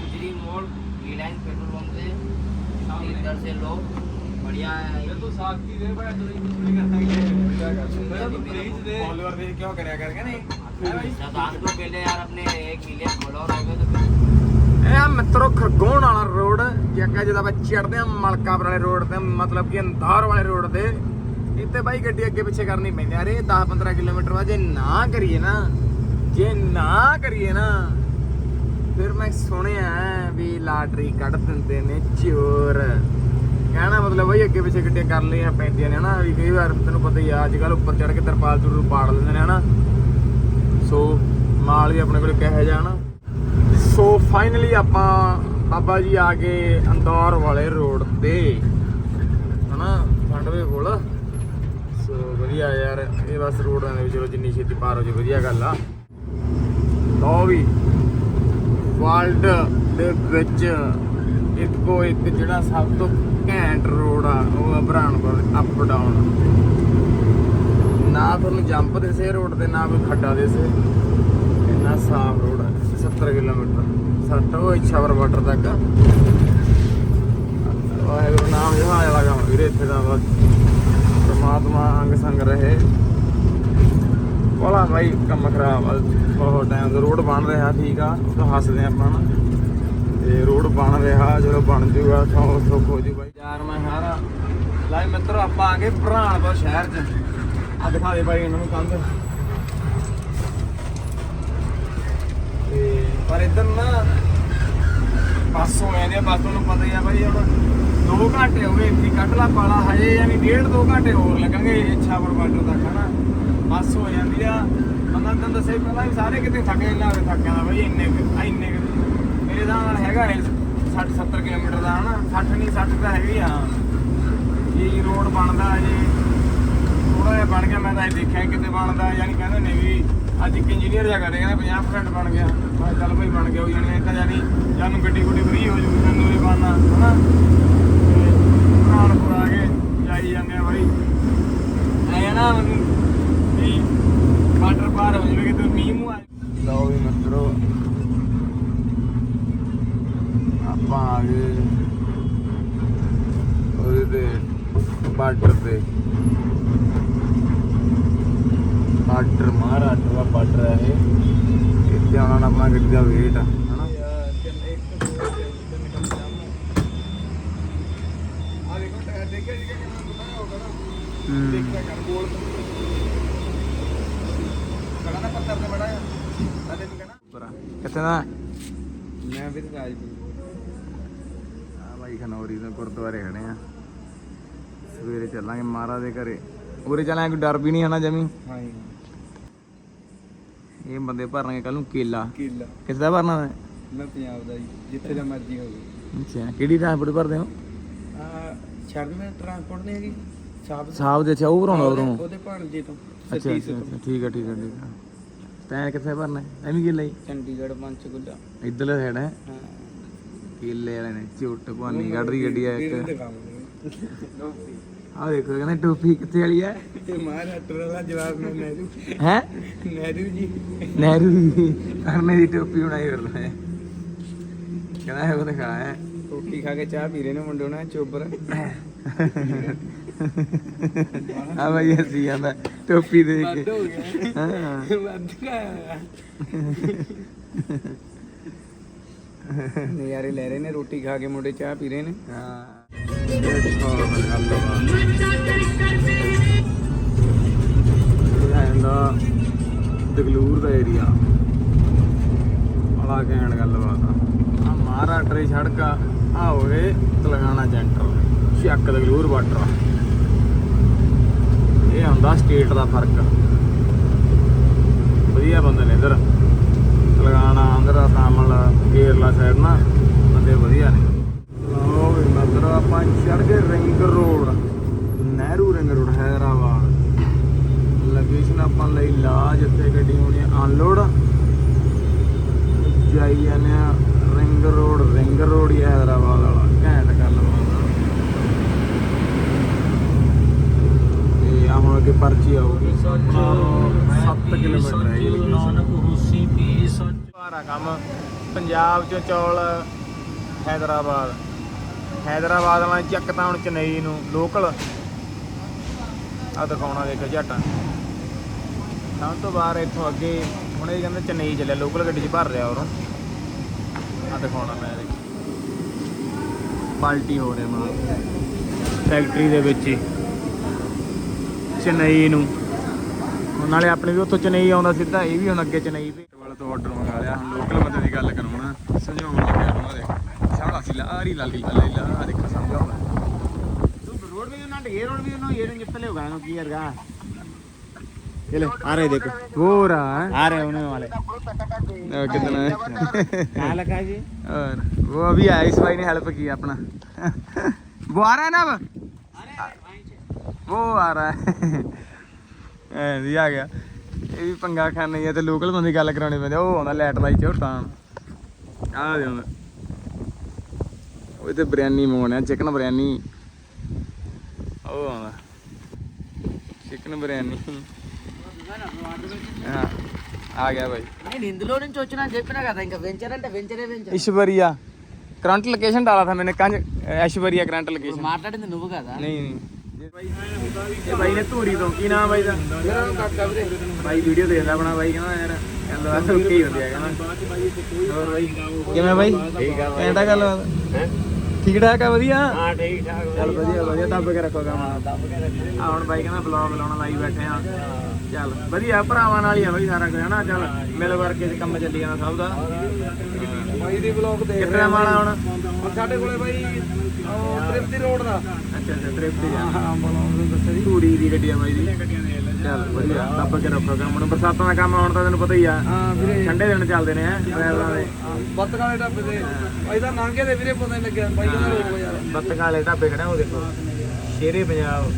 गुजरी मोड़ पेट्रोल पंप से लोग बढ़िया है। ये तो साक्षी दे तो नहीं क्यों नहीं। यार अपने 1 मिलियन फॉलोअर हो गए तो ਇਹ ਆ ਮਿੱਤਰੋ ਖਰਗੋਣ ਵਾਲਾ ਰੋਡ ਜੱਗਾ ਜਿਹਦਾ ਆਪਾਂ ਚੜਦੇ ਆ ਮਲਕਾਪੁਰ ਵਾਲੇ ਰੋਡ ਤੇ, ਮਤਲਬ ਕਿ ਅੰਧਾਰ ਵਾਲੇ ਰੋਡ ਤੇ, ਇੱਥੇ ਬਾਈ ਗੱਡੀ ਅੱਗੇ ਪਿੱਛੇ ਕਰਨੀ ਪੈਂਦੀ ਆ। ਰੇ 10 15 ਕਿਲੋਮੀਟਰ ਵਾ, ਜੇ ਨਾ ਕਰੀਏ ਨਾ, ਜੇ ਨਾ ਕਰੀਏ ਨਾ, ਫਿਰ ਮੈਂ ਸੁਣਿਆ ਵੀ ਲਾਟਰੀ ਕੱਢ ਦਿੰਦੇ ਨੇ ਚੋਰ। ਕਹਿਣਾ ਮਤਲਬ ਬਈ ਅੱਗੇ ਪਿੱਛੇ ਗੱਡੀਆਂ ਕਰ ਲਈਆਂ ਪੈਂਦੀਆਂ ਨੇ, ਹਨਾ? ਵੀ ਕਈ ਵਾਰ ਤੈਨੂੰ ਪਤਾ ਹੀ ਆ ਅੱਜ ਕੱਲ ਉੱਪਰ ਚੜ ਕੇ ਤਰਪਾਲ ਤੁਰ ਪਾੜ ਲੈਂਦੇ ਨੇ, ਹਨਾ? ਸੋ ਮਾਲ ਵੀ ਆਪਣੇ ਕੋਲ ਕਿਹੋ ਜਿਹਾ, ਹਨਾ? ਸੋ ਫਾਈਨਲੀ ਆਪਾਂ ਬਾਬਾ ਜੀ ਆ ਗਏ ਅੰਦੌਰ ਵਾਲੇ ਰੋਡ ਤੇ। ਹਨਾ ਫੰਡਵੇ ਕੋਲ। ਸੋ ਵਧੀਆ ਯਾਰ, ਇਹ ਬਸ ਰੋਡਾਂ ਦੇ ਚਲੋ ਜਿੰਨੀ ਛੇਤੀ ਪਾਰ ਹੋ ਜੇ ਵਧੀਆ ਗੱਲ ਆ। ਲਓ ਵੀ ਵਰਲਡ ਦੇ ਵਿੱਚ ਇੱਕੋ ਇੱਕ ਜਿਹੜਾ ਸਭ ਤੋਂ ਘੈਂਟ ਰੋਡ ਆ, ਉਹ ਆ ਬਰਾਨਪੁਰ ਅਪ ਡਾਊਨ ਨਾ ਤੁਹਾਨੂੰ ਜੰਪ ਦੇ ਦੇਸੇ ਰੋਡ ਤੇ, ਨਾ ਕੋਈ ਖੱਡਾ ਦੇਸੇ। ਇੰਨਾ ਸਾਫ਼ ਰੋਡ ਹੈ 70 ਕਿਲੋਮੀਟਰ। ਸੱਟ ਉਹ ਇੱਛਾਵਰ ਤੱਕ ਵਾਹਿਗੁਰੂ ਨਾਮ ਜਹਾਜ਼ ਵਾਲਾ ਕੰਮ ਵੀਰੇ, ਇੱਥੇ ਦਾ ਬਸ ਪ੍ਰਮਾਤਮਾ ਅੰਗ ਸੰਗ ਰਹੇ। ਬੋਲਾ ਭਾਈ ਕੰਮ ਖਰਾਬ ਆ। ਬਹੁਤ ਟਾਈਮ ਤੋਂ ਰੋਡ ਬਣ ਰਿਹਾ, ਠੀਕ ਆ। ਉਹ ਤਾਂ ਹੱਸਦੇ ਆਪਾਂ ਨਾ। ਤੇ ਰੋਡ ਬਣ ਰਿਹਾ ਜਦੋਂ ਬਣ ਜੂਗਾ ਤਾਂ ਸੁੱਖ ਹੋ ਜੂ ਬਾਈ। ਯਾਰ ਮੈਂ ਹਾਰਾ। ਲਾਈ ਮਿੱਤਰੋ, ਆਪਾਂ ਆ ਗਏ ਭਰਾਨਪੁਰ ਸ਼ਹਿਰ 'ਚ। ਆ ਦਿਖਾ ਦੇ ਭਾਈ ਇਹਨਾਂ ਨੂੰ ਕੰਧ ਤੇ ਪਰ ਇੱਧਰ ਨਾ ਬੱਸ ਹੋ ਜਾਂਦੀ ਆ, ਬੱਸ ਤੁਹਾਨੂੰ ਪਤਾ ਹੀ ਆ ਭਾਈ ਹੁਣ 2 ਘੰਟੇ ਹੋ ਗਏ, ਇੱਥੇ ਕੱਢਲਾ ਪਾਲਾ, ਹਜੇ ਯਾਨੀ ਡੇਢ 2 ਘੰਟੇ ਹੋਰ ਲੱਗਣਗੇ ਇੱਛਾਪੁਰ ਬਾਰਡਰ ਤੱਕ, ਹਨਾ? ਬੱਸ ਹੋ ਜਾਂਦੀ ਆ। ਬੰਦਾ ਤਾਂ ਦੱਸੇ ਪਹਿਲਾਂ ਵੀ ਸਾਰੇ ਕਿਤੇ ਥੱਕ ਜਾਂਦਾ ਹੋਵੇ ਥੱਕ ਜਾਂਦਾ ਭਾਈ ਇੰਨੇ ਕੁ- ਇੰਨੇ ਕੁ। ਮੇਰੇ ਹਿਸਾਬ ਨਾਲ ਹੈਗਾ ਇਹ 60 70 ਕਿਲੋਮੀਟਰ ਦਾ, ਹਨਾ? 60 ਨਹੀਂ 60 ਤਾਂ ਹੈਗੀ ਆ। ਇਹ ਰੋਡ ਬਣਦਾ, ਜੇ ਥੋੜਾ ਜਿਹਾ ਬਣ ਗਿਆ, ਮੈਂ ਤਾਂ ਇਹ ਦੇਖਿਆ ਕਿਤੇ ਬਣਦਾ, ਯਾਨੀ ਕਹਿੰਦੇ ਨੇ ਵੀ ਅੱਜ ਇੱਕ ਇੰਜੀਨੀਅਰ ਜਾ ਕਰ ਕਹਿੰਦੇ 50% ਬਣ ਗਿਆ। ਮੈਂ ਕਿਹਾ ਚੱਲ ਭਾਈ ਬਣ ਗਿਆ, ਉਹ ਜਾਨੀ ਇਹ ਜਾਨੀ ਜਾਨੂੰ ਗੱਡੀ ਗੁੱਡੀ ਫ੍ਰੀ ਹੋ ਜੂਗੀ ਮੈਨੂੰ ਇਹ ਬਣਨਾ ਹਨਾ? ਤੇ ਭਰਾਨਪੁਰ ਕੇ ਜਾਈ ਜਾਂਦੇ ਆ ਬਾਈ। ਐ ਨਾ ਵੀ ਬਾਰਡਰ ਪਾਰ ਹੋ ਜਾਵੇ, ਕਿਤੇ ਮੀਂਹ ਮੂੰਹ ਆ ਲਓ ਵੀ ਮਿੱਤਰੋ, ਆਪਾਂ ਆ ਗਏ ਉਹਦੇ ਤੇ ਬਾਰਡਰ ਤੇ। ਬਾਰਡਰ ਮਹਾਰਾਸ਼ਟਰ ਦਾ ਬਾਰਡਰ ਹੈ ਇਹ। ਇੱਥੇ ਆਉਣਾ ਨਾ ਆਪਣਾ ਗੱਡੀ ਦਾ ਵੇਟ ਆ ਹਨਾ? ਦੇਖਿਆ ਨਾ ਕਹਿਣਾ ਕਿੱਥੇ ਦਾ? ਮੈਂ ਵੀ ਰਾਜਪੁਰ। ਆ ਬਾਈ ਖਨੌਰੀ ਤੋਂ ਗੁਰਦੁਆਰੇ ਖੜੇ ਆ। ਸਵੇਰੇ ਚੱਲਾਂਗੇ ਮਹਾਰਾਜ ਦੇ ਘਰੇ। ਉਰੇ ਚੱਲਾਂਗੇ ਕੋਈ ਡਰ ਵੀ ਨਹੀਂ ਆਣਾ ਜਮੀ? ਹਾਂ ਜੀ ਇਹ ਬੰਦੇ ਭਰਨਗੇ ਕੱਲ ਨੂੰ ਕੇਲਾ। ਕਿੱਲਾ। ਕਿੱਥੇ ਦਾ ਭਰਨਾ ਹੈ ਮੈਂ ਪੰਜਾਬ ਦਾ ਜੀ ਜਿੱਥੇ ਦਾ ਮਰਜ਼ੀ ਹੋਵੇ। ਅੱਛਾ ਕਿਹੜੀ ਟ੍ਰਾਂਸਪੋਰਟ ਭਰਦੇ ਹੋ? ਆ ਸ਼ਰਮੇ ਟਰਾਂਸਪੋਰਟ ਨੇ ਹੈਗੀ। ਸਾਬ ਸਾਹਿਬ ਦੇ ਅੱਛਾ ਉਹ ਭਰਾਉਂਦਾ ਉਰੋਂ ਉਹਦੇ ਭਾਣਜੇ ਤੋਂ ਅੱਛਾ ਸਤੀਸ਼ ਅੱਛਾ ਤੋਂ। ਅੱਛਾ, ਠੀਕ ਹੈ ਠੀਕ ਹੈ ਹੈ ਕਿੱਥੇ ਭਰਨਾ? ਹੈ? ਐਵੇਂ ਕੀ ਲਈ ਚੰਡੀਗੜ੍ਹ ਪੰਚਕੂਲਾ। ਇੱਧਰਲੇ ਸਾਈਡ ਹੈ? ਹਾਂ। ਕੇਲੇ ਵਾਲੇ ਨੇ ਝੁੱਟ ਭਾਨੀ ਕੱਢਦੀ ਗੱਡੀ ਆ ਇੱਕ। ਦਿਖਾਵਾਂਗੇ ਆ ਦੇਖੋ ਕਹਿੰਦੇ ਟੋਪੀ ਕਿੱਥੇ ਵਾਲੀ ਹੈ ਤੇ ਮਹਾਰਾਸ਼ਟਰ ਵਾਲਾ ਜਵਾਬ ਮੈਂ ਨਹਿਰੂ ਹੈ? ਨਹਿਰੂ ਜੀ। ਨਹਿਰੂ ਕਰਨੇ ਦੀ ਟੋਪੀ ਬਣਾਈ ਫਿਰਦਾ ਹੈ ਕਹਿੰਦਾ ਹੈ ਉਹ ਦਿਖਾ ਹੈ। ਰੋਟੀ ਖਾ ਕੇ ਚਾਹ ਪੀ ਰਹੇ ਨੇ ਮੁੰਡੇ ਉਹਨਾਂ ਚੋਬਰ। ਆ ਬਈ ਅਸੀਂ ਜਾਂਦਾ ਟੋਪੀ ਦੇ ਕੇ। ਹੋ। ਵੱਧ ਗਿਆ। ਨਜ਼ਾਰੇ ਲੈ ਰਹੇ ਨੇ ਰੋਟੀ ਖਾ ਕੇ ਮੁੰਡੇ ਚਾਹ ਪੀ ਰਹੇ ਨੇ। ਹਾਂ। ਦੇਖੋ ਗੱਲਬਾਤ ਦਗਲੂਰ ਦਾ ਏਰੀਆ ਬੜਾ ਘੈਂਟ ਗੱਲਬਾਤ ਆ। ਆ ਮਹਾਰਾਸ਼ਟਰ ਦੀ ਸੜਕ ਆ। ਆ ਹੋਏ ਤਲੰਗਾਨਾ ਸੈਂਟਰ ਚੱਕ ਦਗਲੂਰ ਬਾਰਡਰ ਇਹ ਹੁੰਦਾ ਸਟੇਟ ਦਾ ਫ਼ਰਕ। ਵਧੀਆ ਬੰਦੇ ਨੇ ਇਧਰ। ਤਲੰਗਾਨਾ, ਆਂਧਰਾ, ਤਾਮਿਲ, ਕੇਰਲਾ ਸਾਈਡ ਨਾ, ਬੰਦੇ ਵਧੀਆ ਨੇ। ਮਤਲਬ ਆਪਾਂ ਚੜ ਗਏ ring road. Nehru ring road Hyderabad. Location ਆਪਾਂ ਲਈ ਲਾ ਜਿੱਥੇ ਗੱਡੀ ਹੋਣੀ ਅਨਲੋਡ। ਜਾਈ ਜਾਂਦੇ ਆ ਰਿੰਗ ਰੋਡ ਰਿੰਗ ਰੋਡ ਹੀ ਹੈਦਰਾਬਾਦ ਵਾਲਾ ਘੈਂਟ ਗੱਲ ਤੇ ਆ ਹੁਣ ਅੱਗੇ ਪਰਚੀ ਆਊਗੀ। 7 ਕਿਲੋਮੀਟਰ ਹੈ ਇਹ ਲੋਕੇਸ਼ਨ ਭਾਰਾ ਕੰਮ ਪੰਜਾਬ ਚੋਂ ਚੌਲ ਹੈਦਰਾਬਾਦ। ਹੈਦਰਾਬਾਦ ਵਾਲਾ ਚੱਕ ਤਾਂ ਹੁਣ ਚੇਨਈ ਨੂੰ ਲੋਕਲ ਆ ਦਿਖਾਉਣਾ ਦੇਖੋ ਝਾਟਾ। ਸਭ ਤੋਂ ਬਾਹਰ ਇੱਥੋਂ ਅੱਗੇ, ਹੁਣ ਇਹ ਕਹਿੰਦੇ ਚੇਨਈ ਚੱਲਿਆ ਲੋਕਲ ਗੱਡੀ 'ਚ ਭਰ ਰਿਹਾ ਉਰੋਂ। ਆ ਦਿਖਾਉਣਾ ਮੈਂ ਦੇਖ। ਪਾਲਟੀ ਹੋ ਰਿਹਾ ਮਾਲ। ਫੈਕਟਰੀ ਦੇ ਵਿੱਚ ਹੀ। ਚੇਨਈ ਨੂੰ। ਨਾਲੇ ਆਪਣੇ ਵੀ ਉੱਥੋਂ ਚੇਨਈ ਆਉਂਦਾ ਸਿੱਧਾ, ਇਹ ਵੀ ਹੁਣ ਅੱਗੇ ਚੇਨਈ ਤੇ ਵਾਲਾ ਤੋਂ ਆਰਡਰ ਮੰਗਾ ਲਿਆ। ਹੁਣ ਲੋਕਲ ਬੰਦੇ ਦੀ ਗੱਲ ਕਰਾਉਣਾ ਸਮਝਾਉਣ ਲੱਗਿਆ ਉਹਨੂੰ ਦੇਖ ਸਾਹਮਣਾ ਸੀ ਲਾਰੀ ਲਾਲੀ ਲਾਲੀ ਲਾ ਆ ਦੇਖ ਸਮਝਾਉਣਾ ਤੂੰ रोड में ना ये रोड में ना ये नहीं चले होगा ना की यार ये ले आ रहे देखो वो रहा है आ रहे होने वाले कितना है ਕਾ ਲਗਾ ਜੀ और वो अभी आया इस भाई ने हेल्प की अपना वो आ रहा है ना अब वो आ रहा है ਐ ਵੀ ਆ ਗਿਆ ਇਹ ਵੀ ਪੰਗਾ ਖਾਣੇ ਆ ਤੇ ਲੋਕਲ ਬੰਦੇ ਗੱਲ ਕਰਾਉਣੀ ਪੈਂਦੀ ਆ। ਉਹ ਆਉਂਦਾ ਲੈਟ ਲਾਈ ਝੋਟਾਂ ਆ ਦੇ ਆਉਂਦਾ ਉਹ ਤੇ ਬਿਰਿਆਨੀ ਮੰਗਾਉਣਾ ਚਿਕਨ ਬਿਰਿਆਨੀ ਉਹ ਆਉਂਦਾ చికెన్ బిర్యానీ ఆ ਗਿਆ ਭਾਈ నేను ఇందులో నుంచి వచ్చినా అని చెప్పినా కదా ఇంకా వెంచర్ అంటే వెంచరే వెంచర్ ऐश्वर्या करंट लोकेशन डाला था मैंने कंज ऐश्वर्या करंट ఇప్పుడు लोकेशन మాట్లాడింది నువ్వు కదా नहीं नहीं ਇਹ ਬਾਈ ਨੇ ਧੂਰੀ ਤੋਂ ਕੀ ਨਾਮ ਬਾਈ ਦਾ ਮੇਰਾ ਨਾਮ ਕਾਕਾ ਵੀਰੇ ਬਾਈ ਵੀਡੀਓ ਦੇਖਦਾ ਆਪਣਾ ਬਾਈ ਕਹਿੰਦਾ ਯਾਰ ਕਹਿੰਦਾ ਬਸ ਓਕੇ ਹੀ ਹੁੰਦੀ ਆ ਕਹਿੰਦਾ ਹੋਰ ਬਾਈ ਕਿਵੇਂ ਬਾਈ ਠੀਕ ਆ ਕਹਿੰਦਾ ਗੱਲ ਠੀਕ ਠਾਕ ਆ ਵਧੀਆ? ਹਾਂ ਠੀਕ ਠਾਕ ਚੱਲ ਵਧੀਆ ਵਧੀਆ ਦੱਬ ਕੇ ਰੱਖੋ ਕੰਮ। ਆ ਹੁਣ ਬਾਈ ਕਹਿੰਦਾ ਬਲੌਗ ਲਾਉਣ ਲਾਈ ਬੈਠੇ ਆ। ਚੱਲ ਵਧੀਆ ਭਰਾਵਾਂ ਨਾਲ ਹੀ ਆ ਬਾਈ ਸਾਰਾ ਕੁਝ ਹਨਾ? ਚੱਲ ਮਿਲ ਵਰਕੇ ਚ ਕੰਮ ਚੱਲੀ ਜਾਂਦਾ ਸਭ ਦਾ। ਬਾਈ ਦੀ ਬਲੌਗ ਦੇਖ ਕਿੱਥੇ ਵਾਲਾ ਹੁਣ? ਸਾਡੇ ਕੋਲੇ ਬਾਈ ਤ੍ਰਿਪਤੀ ਰੋਡ ਦਾ। ਅੱਛਾ ਅੱਛਾ ਤ੍ਰਿਪਤੀ ਆ। ਹਾਂ ਬਲੌਗ ਦੱਸਿਆ ਜੀ। ਧੂਰੀ ਦੀ ਗੱਡੀ ਆ ਬਾਈ ਦੀ। ਚੱਲ ਵਧੀਆ ਦੱਬ ਕੇ ਰੱਖੋ ਕੰਮ ਹੁਣ ਬਰਸਾਤਾਂ ਦਾ ਕੰਮ ਆਉਣ ਤਾਂ ਤੈਨੂੰ ਪਤਾ ਹੀ ਆ। ਹਾਂ ਵੀਰੇ। ਠੰਡੇ ਦਿਨ ਚੱਲਦੇ ਨੇ ਡਰਾਈਵਰਾਂ ਦੇ। ਬੱਤਕਾਂ ਵਾਲੇ ਢਾਬੇ ਤੇ। ਬਾਈ ਦਾ ਨਾਂਗੇ ਦੇ ਵੀਰੇ ਪਤਾ ਨਹੀਂ ਲੱਗਿਆ ਬਾਈ ਕਹਿੰਦਾ ਰੋਕੋ ਯਾਰ ਬੱਤਕਾਂ ਵਾਲੇ ਢਾਬੇ ਖੜਾ ਉਹ ਦੇਖੋ। ਸ਼ੇਰੇ ਪੰਜਾਬ।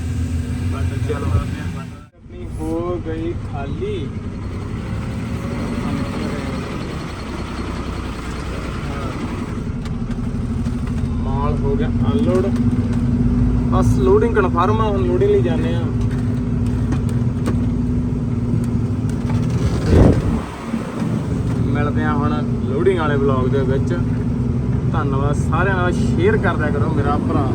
ਚਲੋ। ਆਪਣੀ ਹੋ ਗਈ ਖਾਲੀ। ਮਾਲ ਹੋ ਗਿਆ ਅਨਲੋਡ। ਬਸ ਲੋਡਿੰਗ ਕਨਫਰਮ ਆ ਹੁਣ ਲੋਡਿੰਗ ਲਈ ਜਾਂਦੇ ਆ। ਮਿਲਦੇ ਆ ਹੁਣ ਲੋਡਿੰਗ ਵਾਲੇ ਵਲੌਗ ਦੇ ਵਿੱਚ। ਧੰਨਵਾਦ ਸਾਰਿਆਂ ਦਾ। ਸ਼ੇਅਰ ਕਰਦਿਆ ਕਰੋ ਮੇਰਾ ਭਰਾ।